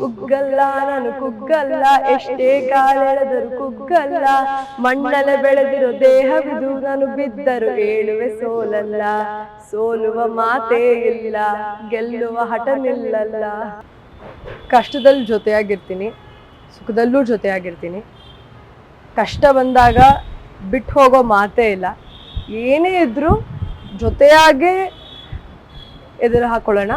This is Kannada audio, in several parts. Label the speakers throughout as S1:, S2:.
S1: ಕುಗ್ಗಲ್ಲ, ನಾನು ಕುಗ್ಗಲ್ಲ, ಎಷ್ಟೇ ಕಾಲೆಳೆದರು ಕುಗ್ಗಲ್ಲ. ಮಣ್ಣಲೆ ಬೆಳೆದಿರೋ ದೇಹವಿದು, ನಾನು ಬಿದ್ದರು ಏಳುವೆ ಸೋಲಲ್ಲ. ಸೋಲುವ ಮಾತೇ ಇಲ್ಲ, ಗೆಲ್ಲುವ ಹಠ ನಿಲ್ಲಲ್ಲ ಕಷ್ಟದಲ್ಲಿ ಜೊತೆಯಾಗಿರ್ತೀನಿ, ಸುಖದಲ್ಲೂ ಜೊತೆಯಾಗಿರ್ತೀನಿ. ಕಷ್ಟ ಬಂದಾಗ ಬಿಟ್ಟು ಹೋಗೋ ಮಾತೇ ಇಲ್ಲ. ಏನೇ ಇದ್ರೂ ಜೊತೆಯಾಗೇ ಎದುರು ಹಾಕೊಳ್ಳೋಣ.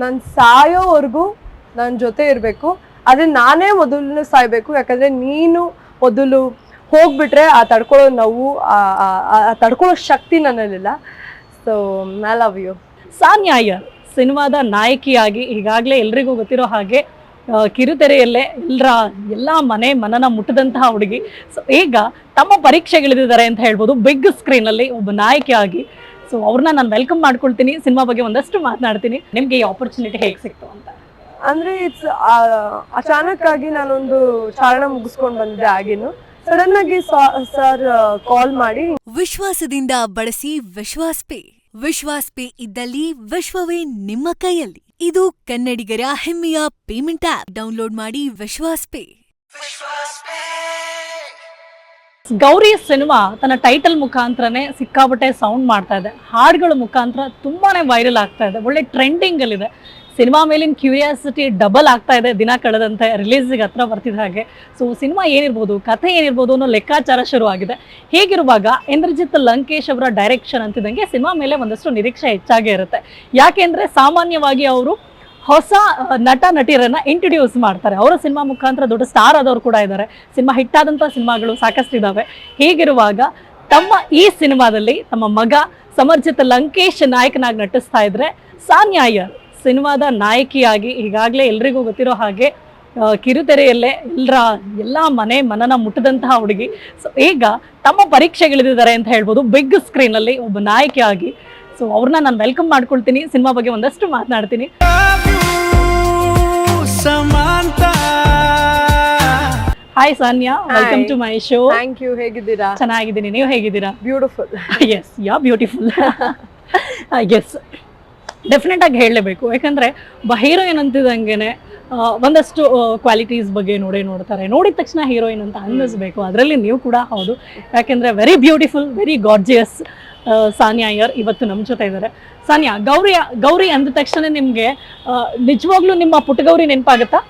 S1: ನಾನು ಸಾಯೋವರೆಗೂ ನನ್ನ ಜೊತೆ ಇರಬೇಕು. ಆದರೆ ನಾನೇ ಮೊದಲು ಸಾಯಬೇಕು. ಯಾಕಂದರೆ ನೀನು ಮೊದಲು ಹೋಗ್ಬಿಟ್ರೆ ಆ ತಡ್ಕೊಳ್ಳೋ ನೋವು, ಆ- ತಡ್ಕೊಳ್ಳೋ ಶಕ್ತಿ ನನ್ನಲ್ಲಿಲ್ಲ. So I love you
S2: Sanya Iyer ಸಿನಿಮಾದ ನಾಯಕಿಯಾಗಿ ಈಗಾಗಲೇ ಎಲ್ರಿಗೂ ಗೊತ್ತಿರೋ ಹಾಗೆ ಕಿರುತೆರೆಯಲ್ಲೇ ಎಲ್ಲರ ಎಲ್ಲ ಮನೆ ಮನನ ಮುಟ್ಟದಂತಹ ಹುಡುಗಿ. ಸೊ ಈಗ ತಮ್ಮ ಪರೀಕ್ಷೆಗಿಳಿದಿದ್ದಾರೆ ಅಂತ ಹೇಳ್ಬೋದು. ಬಿಗ್ ಸ್ಕ್ರೀನಲ್ಲಿ ಒಬ್ಬ ನಾಯಕಿಯಾಗಿ ಸೊ ಅವ್ರನ್ನ ನಾನು ವೆಲ್ಕಮ್ ಮಾಡ್ಕೊಳ್ತೀನಿ ಸಿನಿಮಾ ಬಗ್ಗೆ ಒಂದಷ್ಟು ಮಾತನಾಡ್ತೀನಿ. ನಿಮ್ಗೆ ಈ ಆಪರ್ಚುನಿಟಿ ಹೇಗೆ ಸಿಕ್ತು ಅಂತ?
S1: ಅಂದ್ರೆ ಇಟ್ಸ್ ಅಚಾನಕ್ ಆಗಿ ನಾನೊಂದು ಚಾರಣ ಮುಗಿಸ್ಕೊಂಡು ಬಂದಿದ್ದೆ ಆಗಿನ್ನು ಸಡನ್ ಆಗಿ ಸರ್ ಕಾಲ್ ಮಾಡಿ.
S3: ವಿಶ್ವಾಸದಿಂದ ಬಳಸಿ ವಿಶ್ವಾಸ್ ಪೇ. ವಿಶ್ವಾಸ್ ಪೇ ಇದ್ದಲ್ಲಿ ವಿಶ್ವವೇ ನಿಮ್ಮ ಕೈಯಲ್ಲಿ. ಇದು ಕನ್ನಡಿಗರ ಹೆಮ್ಮೆಯ ಪೇಮೆಂಟ್ ಆಪ್ ಡೌನ್ಲೋಡ್ ಮಾಡಿ ವಿಶ್ವಾಸ್ ಪೇ.
S2: ಗೌರಿ ಸಿನಿಮಾ ತನ್ನ ಟೈಟಲ್ ಮುಖಾಂತರನೇ ಸಿಕ್ಕಾಪಟ್ಟೆ ಸೌಂಡ್ ಮಾಡ್ತಾ ಇದೆ. ಹಾಡುಗಳ ಮುಖಾಂತರ ತುಂಬಾನೇ ವೈರಲ್ ಆಗ್ತಾ ಇದೆ. ಒಳ್ಳೆ ಟ್ರೆಂಡಿಂಗ್ ಅಲ್ಲಿದೆ ಸಿನಿಮಾ ಮೇಲಿನ ಕ್ಯೂರಿಯಾಸಿಟಿ ಡಬಲ್ ಆಗ್ತಾ ಇದೆ ದಿನ ಕಳೆದಂತೆ ರಿಲೀಸಿಗೆ ಹತ್ರ ಬರ್ತಿದ್ದ ಹಾಗೆ. ಸೊ ಸಿನಿಮಾ ಏನಿರ್ಬೋದು, ಕಥೆ ಏನಿರ್ಬೋದು ಅನ್ನೋ ಲೆಕ್ಕಾಚಾರ ಶುರು ಆಗಿದೆ. ಹೀಗಿರುವಾಗ ಇಂದ್ರಜಿತ್ ಲಂಕೇಶ್ ಅವರ ಡೈರೆಕ್ಷನ್ ಅಂತಿದ್ದಂಗೆ ಸಿನಿಮಾ ಮೇಲೆ ಒಂದಷ್ಟು ನಿರೀಕ್ಷೆ ಹೆಚ್ಚಾಗೇ ಇರುತ್ತೆ. ಯಾಕೆಂದ್ರೆ ಸಾಮಾನ್ಯವಾಗಿ ಅವರು ಹೊಸ ನಟ, ನಟಿಯರನ್ನ ಇಂಟ್ರೊಡ್ಯೂಸ್ ಮಾಡ್ತಾರೆ. ಅವರ ಸಿನಿಮಾ ಮುಖಾಂತರ ದೊಡ್ಡ ಸ್ಟಾರ್ ಆದವರು ಕೂಡ ಇದ್ದಾರೆ. ಸಿನಿಮಾ ಹಿಟ್ಟಾದಂಥ ಸಿನಿಮಾಗಳು ಸಾಕಷ್ಟು ಇದ್ದಾವೆ ಹೀಗಿರುವಾಗ ತಮ್ಮ ಈ ಸಿನಿಮಾದಲ್ಲಿ ತಮ್ಮ ಮಗ ಸಮರ್ಜಿತ ಲಂಕೇಶ್ ನಾಯಕನಾಗಿ ನಟಿಸ್ತಾ ಇದ್ರೆ, ಸಾನ್ಯಾ ಸಿನಿಮಾದ ನಾಯಕಿಯಾಗಿ ಈಗಾಗಲೇ ಎಲ್ರಿಗೂ ಗೊತ್ತಿರೋ ಹಾಗೆ ಕಿರುತೆರೆಯಲ್ಲೇ ಎಲ್ಲರ ಎಲ್ಲ ಮನೆ ಮನನ ಮುಟ್ಟದಂತಹ ಹುಡುಗಿ. ಸೊ ಈಗ ತಮ್ಮ ಪರೀಕ್ಷೆಗಳಿದ್ದಾರೆ ಅಂತ ಹೇಳ್ಬೋದು. ಬಿಗ್ ಸ್ಕ್ರೀನಲ್ಲಿ ಒಬ್ಬ ನಾಯಕಿಯಾಗಿ ಸೊ ಅವ್ರನ್ನ ನಾನು ವೆಲ್ಕಮ್ ಮಾಡ್ಕೊಳ್ತೀನಿ. ಸಿನಿಮಾ ಬಗ್ಗೆ ಒಂದಷ್ಟು ಮಾತನಾಡ್ತೀನಿ. Hi Sanya welcome to my show
S1: thank you ಹೇಗಿದ್ದೀರಾ?
S2: ಚೆನ್ನಾಗಿದ್ದೀನಿ. ನೀವು ಹೇಗಿದ್ದೀರಾ?
S1: Beautiful
S2: yes yeah beautiful yes definite ಆಗಿ ಹೇಳಲೇಬೇಕು. ಯಾಕಂದ್ರೆ ಒಬ್ಬ ಹೀರೋಯಿನ್ ಅಂತಿದಂಗೆನೆ ಒಂದಷ್ಟು ಕ್ವಾಲಿಟೀಸ್ ಬಗ್ಗೆ ನೋಡೇ ನೋಡ್ತಾರೆ. ನೋಡಿದ ತಕ್ಷಣ ಹೀರೋಯಿನ್ ಅಂತ ಅನ್ನಿಸ್ಬೇಕು. ಅದರಲ್ಲಿ ನೀವು ಕೂಡ ಹೌದು. ಯಾಕಂದ್ರೆ very beautiful very gorgeous Saniya Iyer ಇವತ್ತು ನಮ್ಮ ಜೊತೆ ಇದ್ದಾರೆ. ಸಾನಿಯಾ ಗೌರಿ ಗೌರಿ ಅಂದ ತಕ್ಷಣ ನಿಮಗೆ ನಿಜವಾಗ್ಲೂ ನಿಮ್ಮ ಪುಟ್ಟಗೌರಿ ನೆನಪಾಗುತ್ತಾ?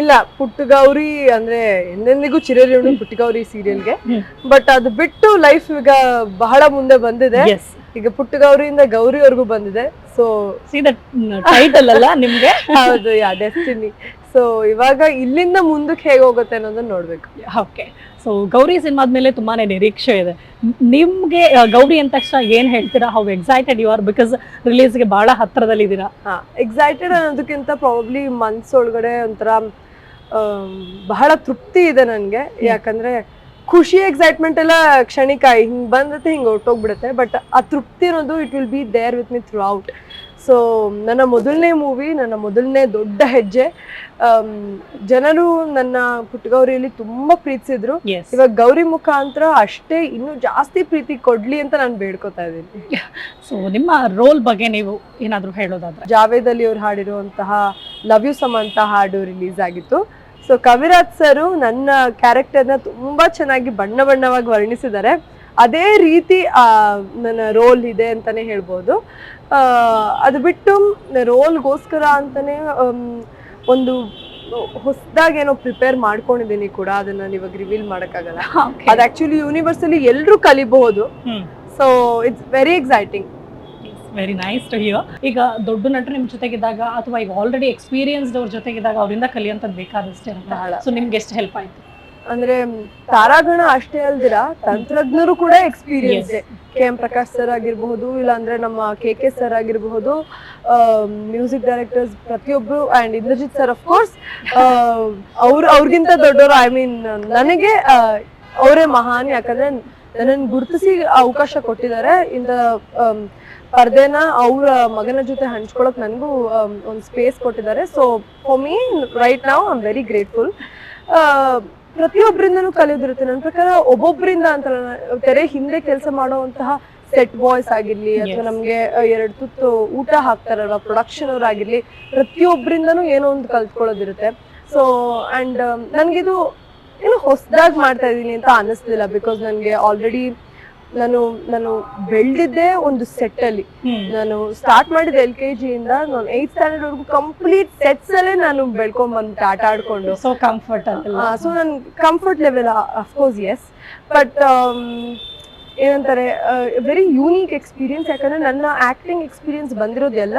S1: ಇಲ್ಲ ಪುಟ್ಟಗೌರಿ ಅಂದ್ರೆ ಎಂದೆಂದಿಗೂ ಚಿರಋಣಿ ಪುಟ್ಟಗೌರಿ ಸೀರಿಯಲ್ಗೆ. ಬಟ್ ಅದು ಬಿಟ್ಟು ಲೈಫ್ ಈಗ ಬಹಳ ಮುಂದೆ ಬಂದಿದೆ. ಈಗ ಪುಟ್ಟಗೌರಿಯಿಂದ ಗೌರಿವರೆಗೂ ಬಂದಿದೆ. ಸೊ
S2: ಟೈಟಲ್ ಅಲ್ಲ ನಿಮ್ಗೆ?
S1: ಹೌದು ಯಾ ಡೆಸ್ಟಿನಿ ಸೊ ಇವಾಗ ಇಲ್ಲಿಂದ ಮುಂದಕ್ಕೆ ಹೇಗೆ ಹೋಗುತ್ತೆ ಅನ್ನೋದನ್ನ ನೋಡ್ಬೇಕು.
S2: ಓಕೆ ಸೊ ಗೌರಿ ಸಿನಿಮಾದ ಮೇಲೆ ತುಂಬಾನೇ ನಿರೀಕ್ಷೆ ಇದೆ. ನಿಮ್ಗೆ ಗೌರಿ ಅಂತ ತಕ್ಷಣ ಏನ್ ಹೇಳ್ತೀರಾ? How excited you are because ರಿಲೀಸ್ಗೆ ಬಹಳ ಹತ್ರದಲ್ಲಿದ್ದೀರಾ
S1: ಎಕ್ಸೈಟೆಡ್ ಅನ್ನೋದಕ್ಕಿಂತ ಪ್ರಾಬಬ್ಲಿ ಮನ್ಸೊಳಗಡೆ ಒಂಥರ ಆಮ್, ಬಹಳ ತೃಪ್ತಿ ಇದೆ ನನಗೆ. ಯಾಕಂದ್ರೆ ಖುಷಿ ಎಕ್ಸೈಟ್ಮೆಂಟ್ ಎಲ್ಲ ಕ್ಷಣಿಕ ಹಿಂಗೆ ಬಂದತ್ತೆ ಹಿಂಗೆ ಹೊರಟೋಗ್ಬಿಡುತ್ತೆ. ಬಟ್ ಆ ತೃಪ್ತಿ ಅನ್ನೋದು it will be there with me throughout so ನನ್ನ ಮೊದಲನೇ ಮೂವಿ ನನ್ನ ಮೊದಲನೇ ದೊಡ್ಡ ಹೆಜ್ಜೆ. ಆಮ್, ಜನರು ನನ್ನ ಪುಟ್ಟಗೌರಿಯಲ್ಲಿ ತುಂಬಾ ಪ್ರೀತಿಸಿದ್ರು. ಇವಾಗ ಗೌರಿ ಮುಖಾಂತರ ಅಷ್ಟೇ ಇನ್ನೂ ಜಾಸ್ತಿ ಪ್ರೀತಿ ಕೊಡ್ಲಿ ಅಂತ ನಾನು ಬೇಡ್ಕೊತಾ ಇದ್ದೀನಿ.
S2: ಸೊ ನಿಮ್ಮ ರೋಲ್ ಬಗ್ಗೆ ನೀವು ಏನಾದರೂ ಹೇಳೋದಾದ್ರೆ?
S1: ಜಾವೇದ್ ಅಲಿ ಅವ್ರು ಹಾಡಿರುವಂತಹ ಲವ್ ಯು ಸಮ ಅಂತ ಹಾಡು ರಿಲೀಸ್ ಆಗಿತ್ತು. ಸೊ ಕವಿರಾಜ್ ಸರು ನನ್ನ ಕ್ಯಾರೆಕ್ಟರ್ನ ತುಂಬಾ ಚೆನ್ನಾಗಿ ಬಣ್ಣ ಬಣ್ಣವಾಗಿ ವರ್ಣಿಸಿದ್ದಾರೆ. ಅದೇ ರೀತಿ ಆ, ನನ್ನ ರೋಲ್ ಇದೆ ಅಂತಾನೆ ಹೇಳ್ಬೋದು. ಅದು ಬಿಟ್ಟು ರೋಲ್ಗೋಸ್ಕರ ಅಂತಾನೆ ಒಂದು ಹೊಸದಾಗಿ ಏನೋ ಪ್ರಿಪೇರ್ ಮಾಡ್ಕೊಂಡಿದ್ದೀನಿ ಕೂಡ. ಅದನ್ನ ನಾನು ಇವಾಗ ರಿವೀಲ್ ಮಾಡಕ್ಕಾಗಲ್ಲ. ಅದು ಆಕ್ಚುಲಿ ಯೂನಿವರ್ಸಲ್ಲಿ ಎಲ್ಲರೂ ಕಲಿಬಹುದು. So it's very exciting
S2: very nice to hear ಈಗ ದೊಡ್ಡ ನಟರು ನಿಮ್ ಜೊತೆಗಿದ್ದಾಗ ಅಥವಾ ಈಗ ಆಲ್ರೆಡಿ ಎಕ್ಸ್ಪೀರಿಯನ್ಸ್ಡ್ ಅವ್ರ ಜೊತೆಗಿದ್ದಾಗ ಅವರಿಂದ ಕಲಿಯಂತದ್ದು ಬೇಕಾದಷ್ಟೇ ಇರುತ್ತೆ. ಸೊ ನಿಮ್ಗೆ ಎಷ್ಟು ಹೆಲ್ಪ್ ಆಯ್ತು?
S1: ಅಂದ್ರೆ ತಾರಾಗಣ ಅಷ್ಟೇ ಅಲ್ದಿರ ತಂತ್ರಜ್ಞರು ಕೂಡ experience K M Prakash sir ಆಗಿರಬಹುದು ಇಲ್ಲಾಂದ್ರೆ ನಮ್ಮ ಕೆ ಕೆ ಸರ್ ಆಗಿರಬಹುದು ಮ್ಯೂಸಿಕ್ ಡೈರೆಕ್ಟರ್ಸ್ ಪ್ರತಿಯೊಬ್ರು and Indrajit sir of course ಅವ್ರು ಅವ್ರಿಗಿಂತ ದೊಡ್ಡವರು ಐ ಮೀನ್ ನನಗೆ ಅವರೇ ಮಹಾನ್. ಯಾಕಂದ್ರೆ ನನ್ನ ಗುರುತಿಸಿ ಅವಕಾಶ ಕೊಟ್ಟಿದ್ದಾರೆ. ಇಂದ ಪರ್ದೆನ ಅವ್ರ ಮಗನ ಜೊತೆ ಹಂಚ್ಕೊಳಕ್ ನನಗೂ ಒಂದು ಸ್ಪೇಸ್ ಕೊಟ್ಟಿದ್ದಾರೆ. ಸೊ ಫಾರ್ ಮೀ ರೈಟ್ ನಾವು ಐ ಆಮ್ ವೆರಿ ಗ್ರೇಟ್ಫುಲ್ ಪ್ರತಿಯೊಬ್ಬರಿಂದನೂ ಕಲಿಯೋದಿರುತ್ತೆ. ನನ್ನ ಪ್ರಕಾರ ಒಬ್ಬೊಬ್ಬರಿಂದ ಅಂತ ತೆರೆ ಹಿಂದೆ ಕೆಲಸ ಮಾಡುವಂತಹ ಸೆಟ್ ಬಾಯ್ಸ್ ಆಗಿರ್ಲಿ ಅಥವಾ. ನಮ್ಗೆ ಎರಡು ತುತ್ತು ಊಟ ಹಾಕ್ತಾರಲ್ವಾ ಪ್ರೊಡಕ್ಷನ್ ಅವ್ರಾಗಿರ್ಲಿ ಪ್ರತಿಯೊಬ್ಬರಿಂದನೂ ಏನೋ ಒಂದು ಕಲ್ತ್ಕೊಳ್ಳೋದಿರುತ್ತೆ. ಸೊ ಅಂಡ್ ನನ್ಗಿದು ಏನು ಹೊಸದಾಗಿ ಮಾಡ್ತಾ ಇದ್ದೀನಿ ಅಂತ ಅನ್ನಿಸ್ತಿಲ್ಲ ಬಿಕಾಸ್ ನನಗೆ ಆಲ್ರೆಡಿ ನಾನು ನಾನು ಬೆಳೆದಿದ್ದೆ ಒಂದು ಸೆಟ್ ಅಲ್ಲಿ ನಾನು ಸ್ಟಾರ್ಟ್ ಮಾಡಿದ ಎಲ್ ಕೆ ಜಿಯಿಂದ ನಾನು ಏತ್ ಸ್ಟ್ಯಾಂಡರ್ಡ್ ವರ್ಗು ಕಂಪ್ಲೀಟ್ ಸೆಟ್ಸ್ ಅಲ್ಲೇ ನಾನು ಬೆಳ್ಕೊಂಡ್ ಬಂದು ಆಟ ಆಡ್ಕೊಂಡು.
S2: ಸೊ ಕಂಫರ್ಟಬಲ್
S1: ಸೊ ನನ್ comfort level of course yes but ಏನಂತಾರೆ ವೆರಿ ಯೂನಿಕ್ ಎಕ್ಸ್ಪೀರಿಯನ್ಸ್ ಯಾಕಂದ್ರೆ ನನ್ನ ಆಕ್ಟಿಂಗ್ ಎಕ್ಸ್ಪೀರಿಯನ್ಸ್ ಬಂದಿರೋದೆಲ್ಲ